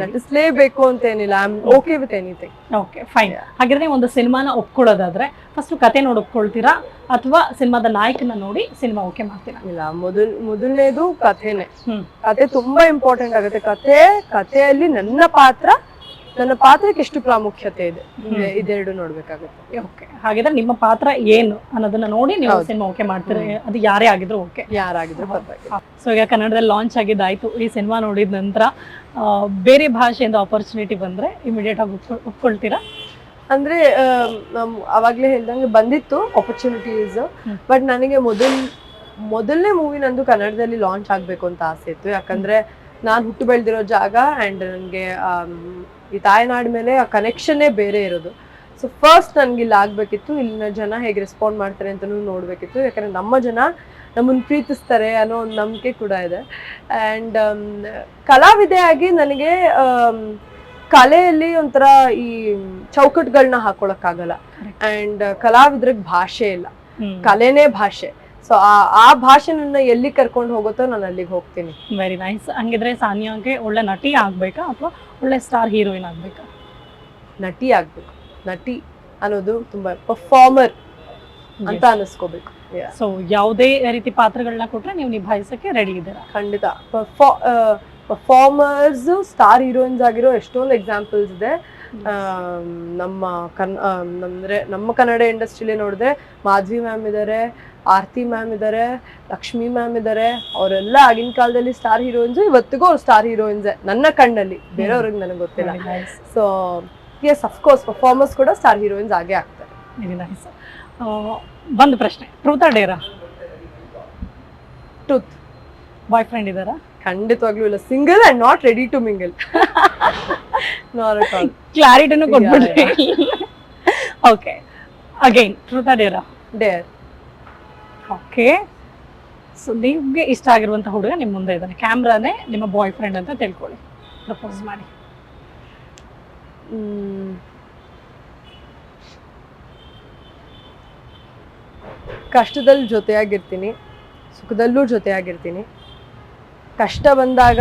S1: ನಟಿಸ್ಲೇಬೇಕು ಅಂತ ಏನಿಲ್ಲ. I am okay with anything
S2: okay fine ಹಾಗಿದ್ರೆ ಒಂದು ಸಿನಿಮಾನ ಒಪ್ಕೊಳ್ಳೋದಾದ್ರೆ ಫಸ್ಟ್ ಕತೆ ನೋಡಿ ಒಪ್ಕೊಳ್ತೀರಾ? ಅಥವಾ ಸಿನಿಮಾದ ನಾಯಕನ ನೋಡಿ ಸಿನಿಮಾ ಓಕೆ ಮಾಡ್ತೀರಾ?
S1: ಇಲ್ಲ ಮೊದಲ್ ಮೊದಲನೇದು ಕಥೆನೆ. ಕತೆ ತುಂಬಾ ಇಂಪಾರ್ಟೆಂಟ್ ಆಗುತ್ತೆ. ಕತೆ ಕಥೆಯಲ್ಲಿ ನನ್ನ ಪಾತ್ರ ನನ್ನ ಪಾತ್ರಕ್ಕೆ ಎಷ್ಟು ಪ್ರಾಮುಖ್ಯತೆ ಇದೆ? ಇದೆ- ಇದೆರಡು ನೋಡ್ಬೇಕಾಗುತ್ತೆ.
S2: ಓಕೆ ಹಾಗಿದ್ರೆ ನಿಮ್ಮ ಪಾತ್ರ ಏನು ಅನ್ನೋದನ್ನ ನೋಡಿ ನೀವು ಸಿನಿಮಾ ಓಕೆ ಮಾಡ್ತೀರಿ. ಅದು ಯಾರೇ ಆಗಿದ್ರು ಓಕೆ
S1: ಯಾರಾಗಿದ್ರು
S2: ಸೊ ಈಗ ಕನ್ನಡದಲ್ಲಿ ಲಾಂಚ್ ಆಗಿದ್ದಾಯ್ತು. ಈ ಸಿನಿಮಾ ನೋಡಿದ ನಂತರ ಬೇರೆ ಭಾಷೆಯಿಂದ ಆಪರ್ಚುನಿಟಿ ಬಂದ್ರೆ ಇಮಿಡಿಯೇಟ್ ಆಗಿ ಒಪ್ಕೊ- ಒಪ್ಕೊಳ್ತೀರಾ
S1: ಅಂದ್ರೆ ನಮ್ ಅವಾಗ್ಲೇ ಹೇಳ್ದಂಗೆ ಬಂದಿತ್ತು ಆಪರ್ಚುನಿಟೀಸ್ ಬಟ್ ನನಗೆ ಮೊದಲ್ ಮೊದಲನೇ ಮೂವಿ ನಂದು ಕನ್ನಡದಲ್ಲಿ ಲಾಂಚ್ ಆಗ್ಬೇಕು ಅಂತ ಆಸೆ ಇತ್ತು. ಯಾಕಂದ್ರೆ ನಾನು ಹುಟ್ಟು ಬೆಳೆದಿರೋ ಜಾಗ ಆ್ಯಂಡ್ ನನಗೆ ಈ ತಾಯ್ನಾಡ್ ಮೇಲೆ ಆ ಕನೆಕ್ಷನ್ನೇ ಬೇರೆ ಇರೋದು. ಸೊ ಫಸ್ಟ್ ನನ್ಗೆ ಇಲ್ಲಿ ಆಗ್ಬೇಕಿತ್ತು ಇಲ್ಲಿನ ಜನ ಹೇಗೆ ರೆಸ್ಪಾಂಡ್ ಮಾಡ್ತಾರೆ ಅಂತಲೂ ನೋಡ್ಬೇಕಿತ್ತು. ಯಾಕಂದ್ರೆ ನಮ್ಮ ಜನ ನಮ್ಮನ್ನ ಪ್ರೀತಿಸ್ತಾರೆ ಅನ್ನೋ ಒಂದು ನಂಬಿಕೆ ಕೂಡ ಇದೆ. ಆ್ಯಂಡ್ ಕಲಾವಿದೆಯಾಗಿ ನನಗೆ ಆಮ್, ಕಲೆಯಲ್ಲಿ ಒಂಥರ ಈ ಚೌಕಟ್ಗಳನ್ನ ಹಾಕೊಳಕ್ಕಾಗಲ್ಲ.
S2: ಆ್ಯಂಡ್
S1: ಅಂಡ್ ಕಲಾವಿದ್ರಿಗೆ ಭಾಷೆ ಇಲ್ಲ. ಕಲೆನೇ ಭಾಷೆ. ಸೊ ಆ ಆ ಭಾಷೆ ನನ್ನ ಎಲ್ಲಿ ಕರ್ಕೊಂಡು ಹೋಗುತ್ತೋ ನಾನು ಅಲ್ಲಿಗೆ ಹೋಗ್ತೀನಿ.
S2: ವೆರಿ ನೈಸ್ ಹಂಗಿದ್ರೆ ಸಾನಿಯಾಗೆ ಒಳ್ಳೆ ನಟಿ ಆಗ್ಬೇಕಾ ಅಥವಾ ಒಳ್ಳೆ ಸ್ಟಾರ್ ಹೀರೋಯಿನ್ ಆಗ್ಬೇಕಾ?
S1: ನಟಿ ಆಗ್ಬೇಕು. ನಟಿ ಅನ್ನೋದು ತುಂಬಾ ಪರ್ಫಾರ್ಮರ್ ಅಂತ ಅನಿಸ್ಕೋಬೇಕು.
S2: ಸೊ ಯಾವುದೇ ರೀತಿ ಪಾತ್ರಗಳನ್ನ ಕೊಟ್ರೆ ನೀವು ನಿಭಾಯಿಸಕ್ಕೆ ರೆಡಿ ಇದ್ದೀರಾ?
S1: ಖಂಡಿತ. ಪರ್ಫಾರ್ಮರ್ಸ್ ಸ್ಟಾರ್ ಹೀರೋಯಿನ್ಸ್ ಆಗಿರೋ ಎಷ್ಟೊಂದು ಎಕ್ಸಾಂಪಲ್ಸ್ ಇದೆ. ನಮ್ಮ ಕನ್ ಅಂದ್ರೆ ನಮ್ಮ ಕನ್ನಡ ಇಂಡಸ್ಟ್ರಿಲಿ ನೋಡಿದ್ರೆ ಮಾಧವಿ ಮ್ಯಾಮ್ ಇದ್ದಾರೆ ಆರ್ತಿ ಮ್ಯಾಮ್ ಇದ್ದಾರೆ ಲಕ್ಷ್ಮಿ ಮ್ಯಾಮ್ ಇದ್ದಾರೆ ಅವರೆಲ್ಲ ಆಗಿನ ಕಾಲದಲ್ಲಿ ಸ್ಟಾರ್ ಹೀರೋಯಿನ್ಸ್ ಇವತ್ತಿಗೂ ಅವ್ರು ಸ್ಟಾರ್ ಹೀರೋಯಿನ್ಸ್ ನನ್ನ ಕಣ್ಣಲ್ಲಿ. ಬೇರೆಯವ್ರಿಗೆ ನನಗೆ ಗೊತ್ತಿಲ್ಲ. So yes of course performance ಕೂಡ ಸ್ಟಾರ್ ಹೀರೋಯಿನ್ಸ್ ಆಗೇ ಆಗ್ತಾರೆ.
S2: ಒಂದು ಪ್ರಶ್ನೆ. ಟ್ರೂತ್ ಡೇರಾ
S1: ಟ್ರೂತ್
S2: ಬಾಯ್ ಫ್ರೆಂಡ್ ಇದ್ದಾರಾ?
S1: ಖಂಡಿತವಾಗ್ಲೂ ಇಲ್ಲ. Single and not ready to mingle
S2: ಕ್ಲಾರಿಟಿನೂ ಕೊಟ್ಬಿಡ್ರಿ. ಓಕೆ ಅಗೈನ್ ಟ್ರೂತಾ ಡೇರಾ
S1: ಡೇರ್
S2: ಓಕೆ ಸೊ ನಿಮ್ಗೆ ಇಷ್ಟ ಆಗಿರುವಂತ ಹುಡುಗ ನಿಮ್ಮ ಮುಂದೆ ಇದ್ದಾನೆ. ಕ್ಯಾಮ್ರಾನೇ ನಿಮ್ಮ ಬಾಯ್ ಫ್ರೆಂಡ್ ಅಂತ ತಿಳ್ಕೊಳ್ಳಿ. ಪ್ರಪೋಸ್ ಮಾಡಿ.
S1: ಕಷ್ಟದಲ್ಲಿ ಜೊತೆಯಾಗಿರ್ತೀನಿ. ಸುಖದಲ್ಲೂ ಜೊತೆಯಾಗಿರ್ತೀನಿ. ಕಷ್ಟ ಬಂದಾಗ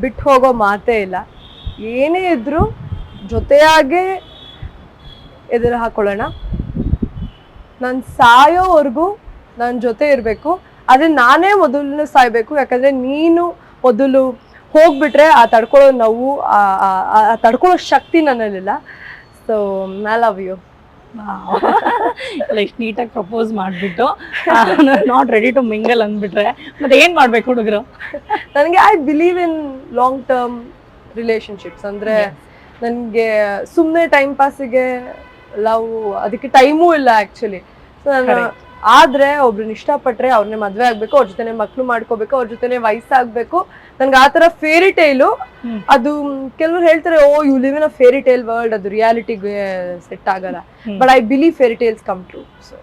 S1: ಬಿಟ್ಟು ಹೋಗೋ ಮಾತೇ ಇಲ್ಲ. ಏನೇ ಇದ್ರೂ ಜೊತೆಯಾಗೇ ಎದುರು ಹಾಕೊಳ್ಳೋಣ. ನಾನು ಸಾಯೋವರೆಗೂ ನನ್ನ ಜೊತೆ ಇರಬೇಕು. ಆದರೆ ನಾನೇ ಮೊದಲು ಸಾಯಬೇಕು. ಯಾಕಂದರೆ ನೀನು ಮೊದಲು ಹೋಗ್ಬಿಟ್ರೆ ಆ ತಡ್ಕೊಳ್ಳೋ ನೋವು, ಆ- ತಡ್ಕೊಳ್ಳೋ ಶಕ್ತಿ ನನ್ನಲ್ಲಿಲ್ಲ. ಸೊ ಐ ಲವ್ ಯು
S2: ಇಲ್ಲ ಇಷ್ಟು ನೀಟಾಗಿ ಪ್ರಪೋಸ್ ಮಾಡಿಬಿಟ್ಟು ನಾಟ್ ರೆಡಿ ಟು ಮಿಂಗಲ್ ಅಂದ್ಬಿಟ್ರೆ ಮತ್ತೆ ಏನ್ ಮಾಡ್ಬೇಕು ಹುಡುಗರು?
S1: ನನಗೆ I believe in long term relationships ಅಂದ್ರೆ ನನಗೆ ಸುಮ್ಮನೆ ಟೈಮ್ ಪಾಸಿಗೆ ಲವ್ ಅದಕ್ಕೆ ಟೈಮೂ ಇಲ್ಲ ಆ್ಯಕ್ಚುಲಿ ಸೊ ನಾನು. ಆದ್ರೆ ಒಬ್ರನ್ನ ಇಷ್ಟಪಟ್ರೆ ಅವ್ರನ್ನೇ ಮದ್ವೆ ಆಗ್ಬೇಕು ಅವ್ರ ಜೊತೆನೆ ಮಕ್ಳು ಮಾಡ್ಕೋಬೇಕು ಅವ್ರ ಜೊತೆನೆ ವಯಸ್ಸಾಗ್ಬೇಕು. ನನ್ಗೆ ಆ ತರ ಫೇರಿ ಟೈಲು ಅದು ಕೆಲವರು ಹೇಳ್ತಾರೆ ಓ you live in a fairy tale world ಅದು ರಿಯಾಲಿಟಿಗೆ ಸೆಟ್ ಆಗಲ್ಲ. But I believe fairy tales come true so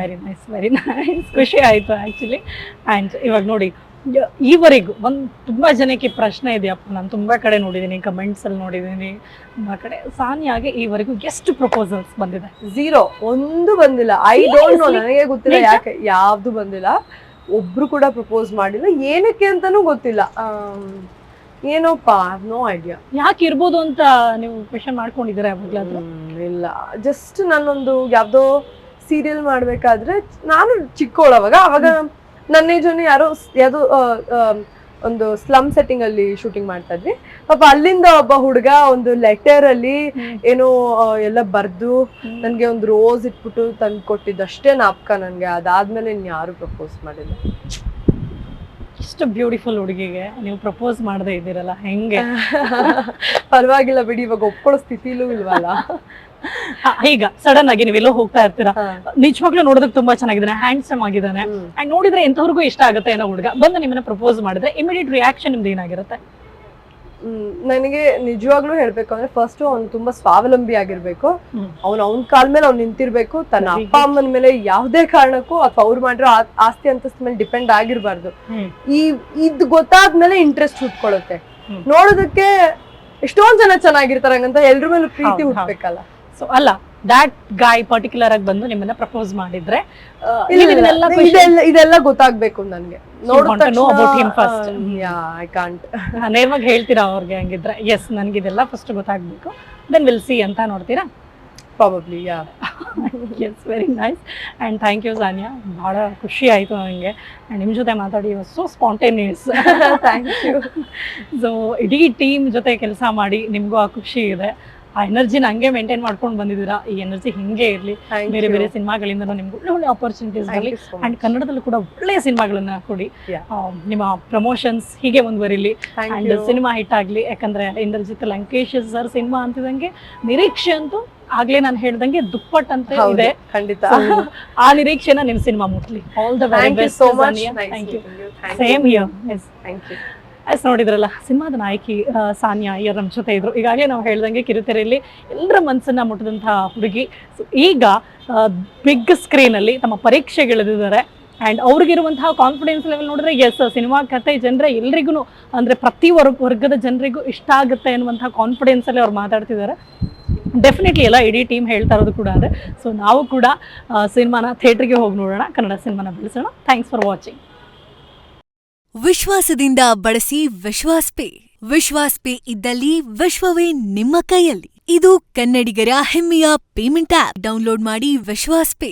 S2: very nice very nice ಖುಷಿ ಆಯ್ತು ಆ್ಯಕ್ಚುಲಿ ಆ್ಯಂಡ್ ಇವಾಗ ನೋಡಿ ಈವರೆಗೂ ಒಂದು ತುಂಬಾ ಜನಕ್ಕೆ ಪ್ರಶ್ನೆ ಇದೆಯಪ್ಪ. ನಾನು ತುಂಬಾ ಕಡೆ ನೋಡಿದ್ದೀನಿ ಕಮೆಂಟ್ಸ್ ಅಲ್ಲಿ ನೋಡಿದ್ದೀನಿ ತುಂಬಾ ಕಡೆ ಸಾನಿಯಾಗೆ ಈವರೆಗೂ ಎಷ್ಟು ಪ್ರಪೋಸಲ್ಸ್ ಬಂದಿದೆ?
S1: ಝೀರೋ ಒಂದು ಬಂದಿಲ್ಲ. ಐ ಡೋಂಟ್ ನೋ ನನಗೆ ಗೊತ್ತಿಲ್ಲ ಯಾಕೆ ಯಾವುದು ಬಂದಿಲ್ಲ. ಒಬ್ರು ಕೂಡ ಪ್ರಪೋಸ್ ಮಾಡಿಲ್ಲ. ಏನಕ್ಕೆ ಅಂತಾನೂ ಗೊತ್ತಿಲ್ಲ. ಏನೋಪ್ಪ ನೋ ಐಡಿಯಾ
S2: ಯಾಕೆ ಇರ್ಬೋದು ಅಂತ ನೀವು ಕ್ವೆಶನ್ ಮಾಡ್ಕೊಂಡಿದ್ದೀರಾ ಯಾವಾಗ್ಲಾದ್ರೂ
S1: ಇಲ್ಲ. ಜಸ್ಟ್ ನಾನೊಂದು ಯಾವುದೋ ಸೀರಿಯಲ್ ಮಾಡ್ಬೇಕಾದ್ರೆ ನಾನು ಚಿಕ್ಕವಳವಾಗ ಅವಾಗ. ನನ್ನ ಏಜನ್ನು ಯಾರೋ ಯಾವ್ದೋ ಒಂದು ಸ್ಲಮ್ ಸೆಟ್ಟಿಂಗ್ ಅಲ್ಲಿ ಶೂಟಿಂಗ್ ಮಾಡ್ತಾ ಇದ್ವಿ. ಪಾಪ ಅಲ್ಲಿಂದ ಒಬ್ಬ ಹುಡುಗ ಒಂದು ಲೆಟರ್ ಅಲ್ಲಿ. ಏನೋ ಎಲ್ಲ ಬರ್ದು ನನ್ಗೆ ಒಂದು ರೋಸ್ ಇಟ್ಬಿಟ್ಟು ತಂದು ಕೊಟ್ಟಿದ್ದಷ್ಟೇ ನಾಪಕ ನನ್ಗೆ. ಅದಾದ್ಮೇಲೆ ಇನ್ಯಾರು ಪ್ರಪೋಸ್ ಮಾಡಿಲ್ಲ.
S2: ಇಷ್ಟು ಬ್ಯೂಟಿಫುಲ್ ಹುಡುಗಿಗೆ ನೀವು ಪ್ರಪೋಸ್ ಮಾಡದೇ ಇದ್ದೀರಲ್ಲ ಹೆಂಗೆ?
S1: ಪರವಾಗಿಲ್ಲ ಬಿಡಿ ಇವಾಗ ಒಪ್ಕೊಳ್ಳೋ ಸ್ಥಿತಿಲೂ ಇಲ್ವಲ್ಲ.
S2: ಈಗ ಸಡನ್ ಆಗಿ ನೀವೆಲ್ಲೋ ಹೋಗ್ತಾ ಇರ್ತೀರಾ. ನಿಜವಾಗ್ಲೂ ನೋಡೋದಕ್ಕೆ ತುಂಬಾ ಚೆನ್ನಾಗಿದ್ದಾನೆ ಹ್ಯಾಂಡ್ಸಮ್ ಆಗಿದ್ದಾನೆ. ಅಂಡ್ ನೋಡಿದ್ರೆ ಎಂತವ್ರಿಗೂ ಇಷ್ಟ ಆಗುತ್ತೆ ಏನೋ ಹುಡುಗ ಬಂದು ನಿಮ್ಮನ್ನ ಪ್ರಪೋಸ್ ಮಾಡಿದ್ರೆ ಇಮಿಡಿಯೇಟ್ ರಿಯಾಕ್ಷನ್ ನಿಮ್ದು ಏನಾಗಿರುತ್ತೆ?
S1: ನನಗೆ ನಿಜವಾಗ್ಲೂ ಹೇಳ್ಬೇಕು ಅಂದ್ರೆ ಫಸ್ಟ್ ಅವ್ನು ತುಂಬಾ ಸ್ವಾವಲಂಬಿ ಆಗಿರ್ಬೇಕು. ಅವ್ನ ಅವ್ನು ಕಾಲ್ ಮೇಲೆ ಅವ್ನು ನಿಂತಿರ್ಬೇಕು. ತನ್ನ ಅಪ್ಪ ಅಮ್ಮನ ಮೇಲೆ ಯಾವುದೇ ಕಾರಣಕ್ಕೂ ಅಥವಾ ಅವ್ರು ಮಾಡಿರೋ ಆಸ್ತಿ ಅಂತಸ್ತ ಮೇಲೆ ಡಿಪೆಂಡ್ ಆಗಿರ್ಬಾರ್ದು. ಈ ಇದ್ ಗೊತ್ತಾದ್ಮೇಲೆ ಇಂಟ್ರೆಸ್ಟ್ ಹುಟ್ಕೊಳ್ಳುತ್ತೆ. ನೋಡೋದಕ್ಕೆ ಎಷ್ಟೊಂದ್ ಜನ ಚೆನ್ನಾಗಿರ್ತಾರೆ ಹಂಗಂತ ಎಲ್ರ ಮೇಲೂ ಪ್ರೀತಿ. ಹುಟ್ಬೇಕಲ್ಲ.
S2: ಸೊ ಅಲ್ಲ ದಾಟ್ ಗಾಯ್ ಪರ್ಟಿಕ್ಯುಲರ್ ಆಗಿ ಬಂದು ನಿಮ್ಮನ್ನ ಪ್ರಪೋಸ್ ಮಾಡಿದ್ರೆ
S1: ಇದೆಲ್ಲ ಗೊತ್ತಾಗ್ಬೇಕು ನನ್ಗೆ.
S2: ನೇರವಾಗಿ ಹೇಳ್ತೀರಾ ಅವ್ರಿಗೆ ಹಂಗಿದ್ರೆ? ಎಸ್ ನನ್ಗೆ ಇದೆಲ್ಲ ಫಸ್ಟ್ ಗೊತ್ತಾಗ್ಬೇಕು. ದೆನ್ ವಿಲ್ ಸಿ ಅಂತ ನೋಡ್ತೀರಾ?
S1: Probably yeah
S2: yes very nice and thank you Sania ಭಾಳ ಖುಷಿ ಆಯಿತು ನನಗೆ ಆ್ಯಂಡ್ ನಿಮ್ಮ ಜೊತೆ ಮಾತಾಡಿ so spontaneous
S1: thank you
S2: so ಇಡೀ ಟೀಮ್ ಜೊತೆ ಕೆಲಸ ಮಾಡಿ ನಿಮಗೂ ಆ ಖುಷಿ ಇದೆ. ಆ ಎನರ್ಜಿನ ಹಂಗೆ ಮೇಂಟೈನ್ ಮಾಡ್ಕೊಂಡು ಬಂದಿದ್ದೀರಾ? ಈ ಎನರ್ಜಿ ಹಿಂಗೆ ಇರಲಿ. ಬೇರೆ ಬೇರೆ ಸಿನಿಮಾಗಳಿಂದ ನಿಮ್ಗೆ ಒಳ್ಳೆ ಒಳ್ಳೆ ಆಪರ್ಚುನಿಟೀಸ್ ಬರಲಿ. ಅಂಡ್ ಕನ್ನಡದಲ್ಲೂ ಕೂಡ ಒಳ್ಳೆಯ ಸಿನಿಮಾಗಳನ್ನ ಕೊಡಿ. ನಿಮ್ಮ ಪ್ರಮೋಷನ್ಸ್ ಹೀಗೆ ಮುಂದುವರಿಲಿ. ಅಂಡ್ ಸಿನಿಮಾ ಹಿಟ್ ಆಗಲಿ. ಯಾಕಂದ್ರೆ ಇಂದ್ರಜಿತ್ ಲಂಕೇಶ್ ಸರ್ ಸಿನಿಮಾ ಅಂತಿದಂಗೆ ನಿರೀಕ್ಷೆ ಅಂತೂ ಆಗ್ಲೇ ನಾನು ಹೇಳ್ದಂಗೆ ದುಪ್ಪಟ್ ಅಂತ ಇದೆ.
S1: ಖಂಡಿತ.
S2: ಆ ನಿರೀಕ್ಷೆನ ನಿಮ್ cinema ಮುಟ್ಲಿ. All the very best
S1: so much
S2: thank you same here yes
S1: thank you
S2: yes ನೋಡಿದ್ರಲ್ಲ, ಸಿನಿಮಾದ ನಾಯಕಿ ಸಾನಿಯಾ ಅಯ್ಯರ್ ನಮ್ಮ ಜೊತೆ ಇದ್ರು. ಈಗಾಗಲೇ ನಾವು ಹೇಳ್ದಂಗೆ ಕಿರುತೆರೆಯಲ್ಲಿ ಎಲ್ಲರ ಮನಸ್ಸನ್ನ ಮುಟ್ಟಿದಂತಹ ಹುಡುಗಿ. ಸೊ ಈಗ ಬಿಗ್ ಸ್ಕ್ರೀನಲ್ಲಿ ತಮ್ಮ ಪರೀಕ್ಷೆಗಿಳಿದಿದ್ದಾರೆ. ಆ್ಯಂಡ್ ಅವ್ರಿಗಿರುವಂತಹ ಕಾನ್ಫಿಡೆನ್ಸ್ ಲೆವೆಲ್ ನೋಡಿದ್ರೆ ಎಸ್ ಸಿನಿಮಾ ಕತೆ ಜನರ ಎಲ್ರಿಗೂ ಅಂದರೆ ಪ್ರತಿ ವರ್ಗ ವರ್ಗದ ಜನರಿಗೂ ಇಷ್ಟ ಆಗುತ್ತೆ ಅನ್ನುವಂತಹ ಕಾನ್ಫಿಡೆನ್ಸಲ್ಲಿ ಅವ್ರು ಮಾತಾಡ್ತಿದ್ದಾರೆ. ಡೆಫಿನೆಟ್ಲಿ ಎಲ್ಲ ಇಡೀ ಟೀಮ್ ಹೇಳ್ತಾ ಇರೋದು ಕೂಡ ಅದೇ. ಸೊ ನಾವು ಕೂಡ ಸಿನಿಮಾನ ಥಿಯೇಟ್ರಿಗೆ ಹೋಗಿ ನೋಡೋಣ. ಕನ್ನಡ ಸಿನಿಮಾನ ಬೆಳೆಸೋಣ ಥ್ಯಾಂಕ್ಸ್ ಫಾರ್ ವಾಚಿಂಗ್
S3: ವಿಶ್ವಾಸದಿಂದ ಬಳಸಿ ವಿಶ್ವಾಸ್ ಪೇ ವಿಶ್ವಾಸ್ ಪೇ ಇದ್ದಲ್ಲಿ ವಿಶ್ವವೇ ನಿಮ್ಮ ಕೈಯಲ್ಲಿ. ಇದು ಕನ್ನಡಿಗರ ಹೆಮ್ಮೆಯ ಪೇಮೆಂಟ್ ಆಪ್ ಡೌನ್ಲೋಡ್ ಮಾಡಿ ವಿಶ್ವಾಸ್ ಪೇ.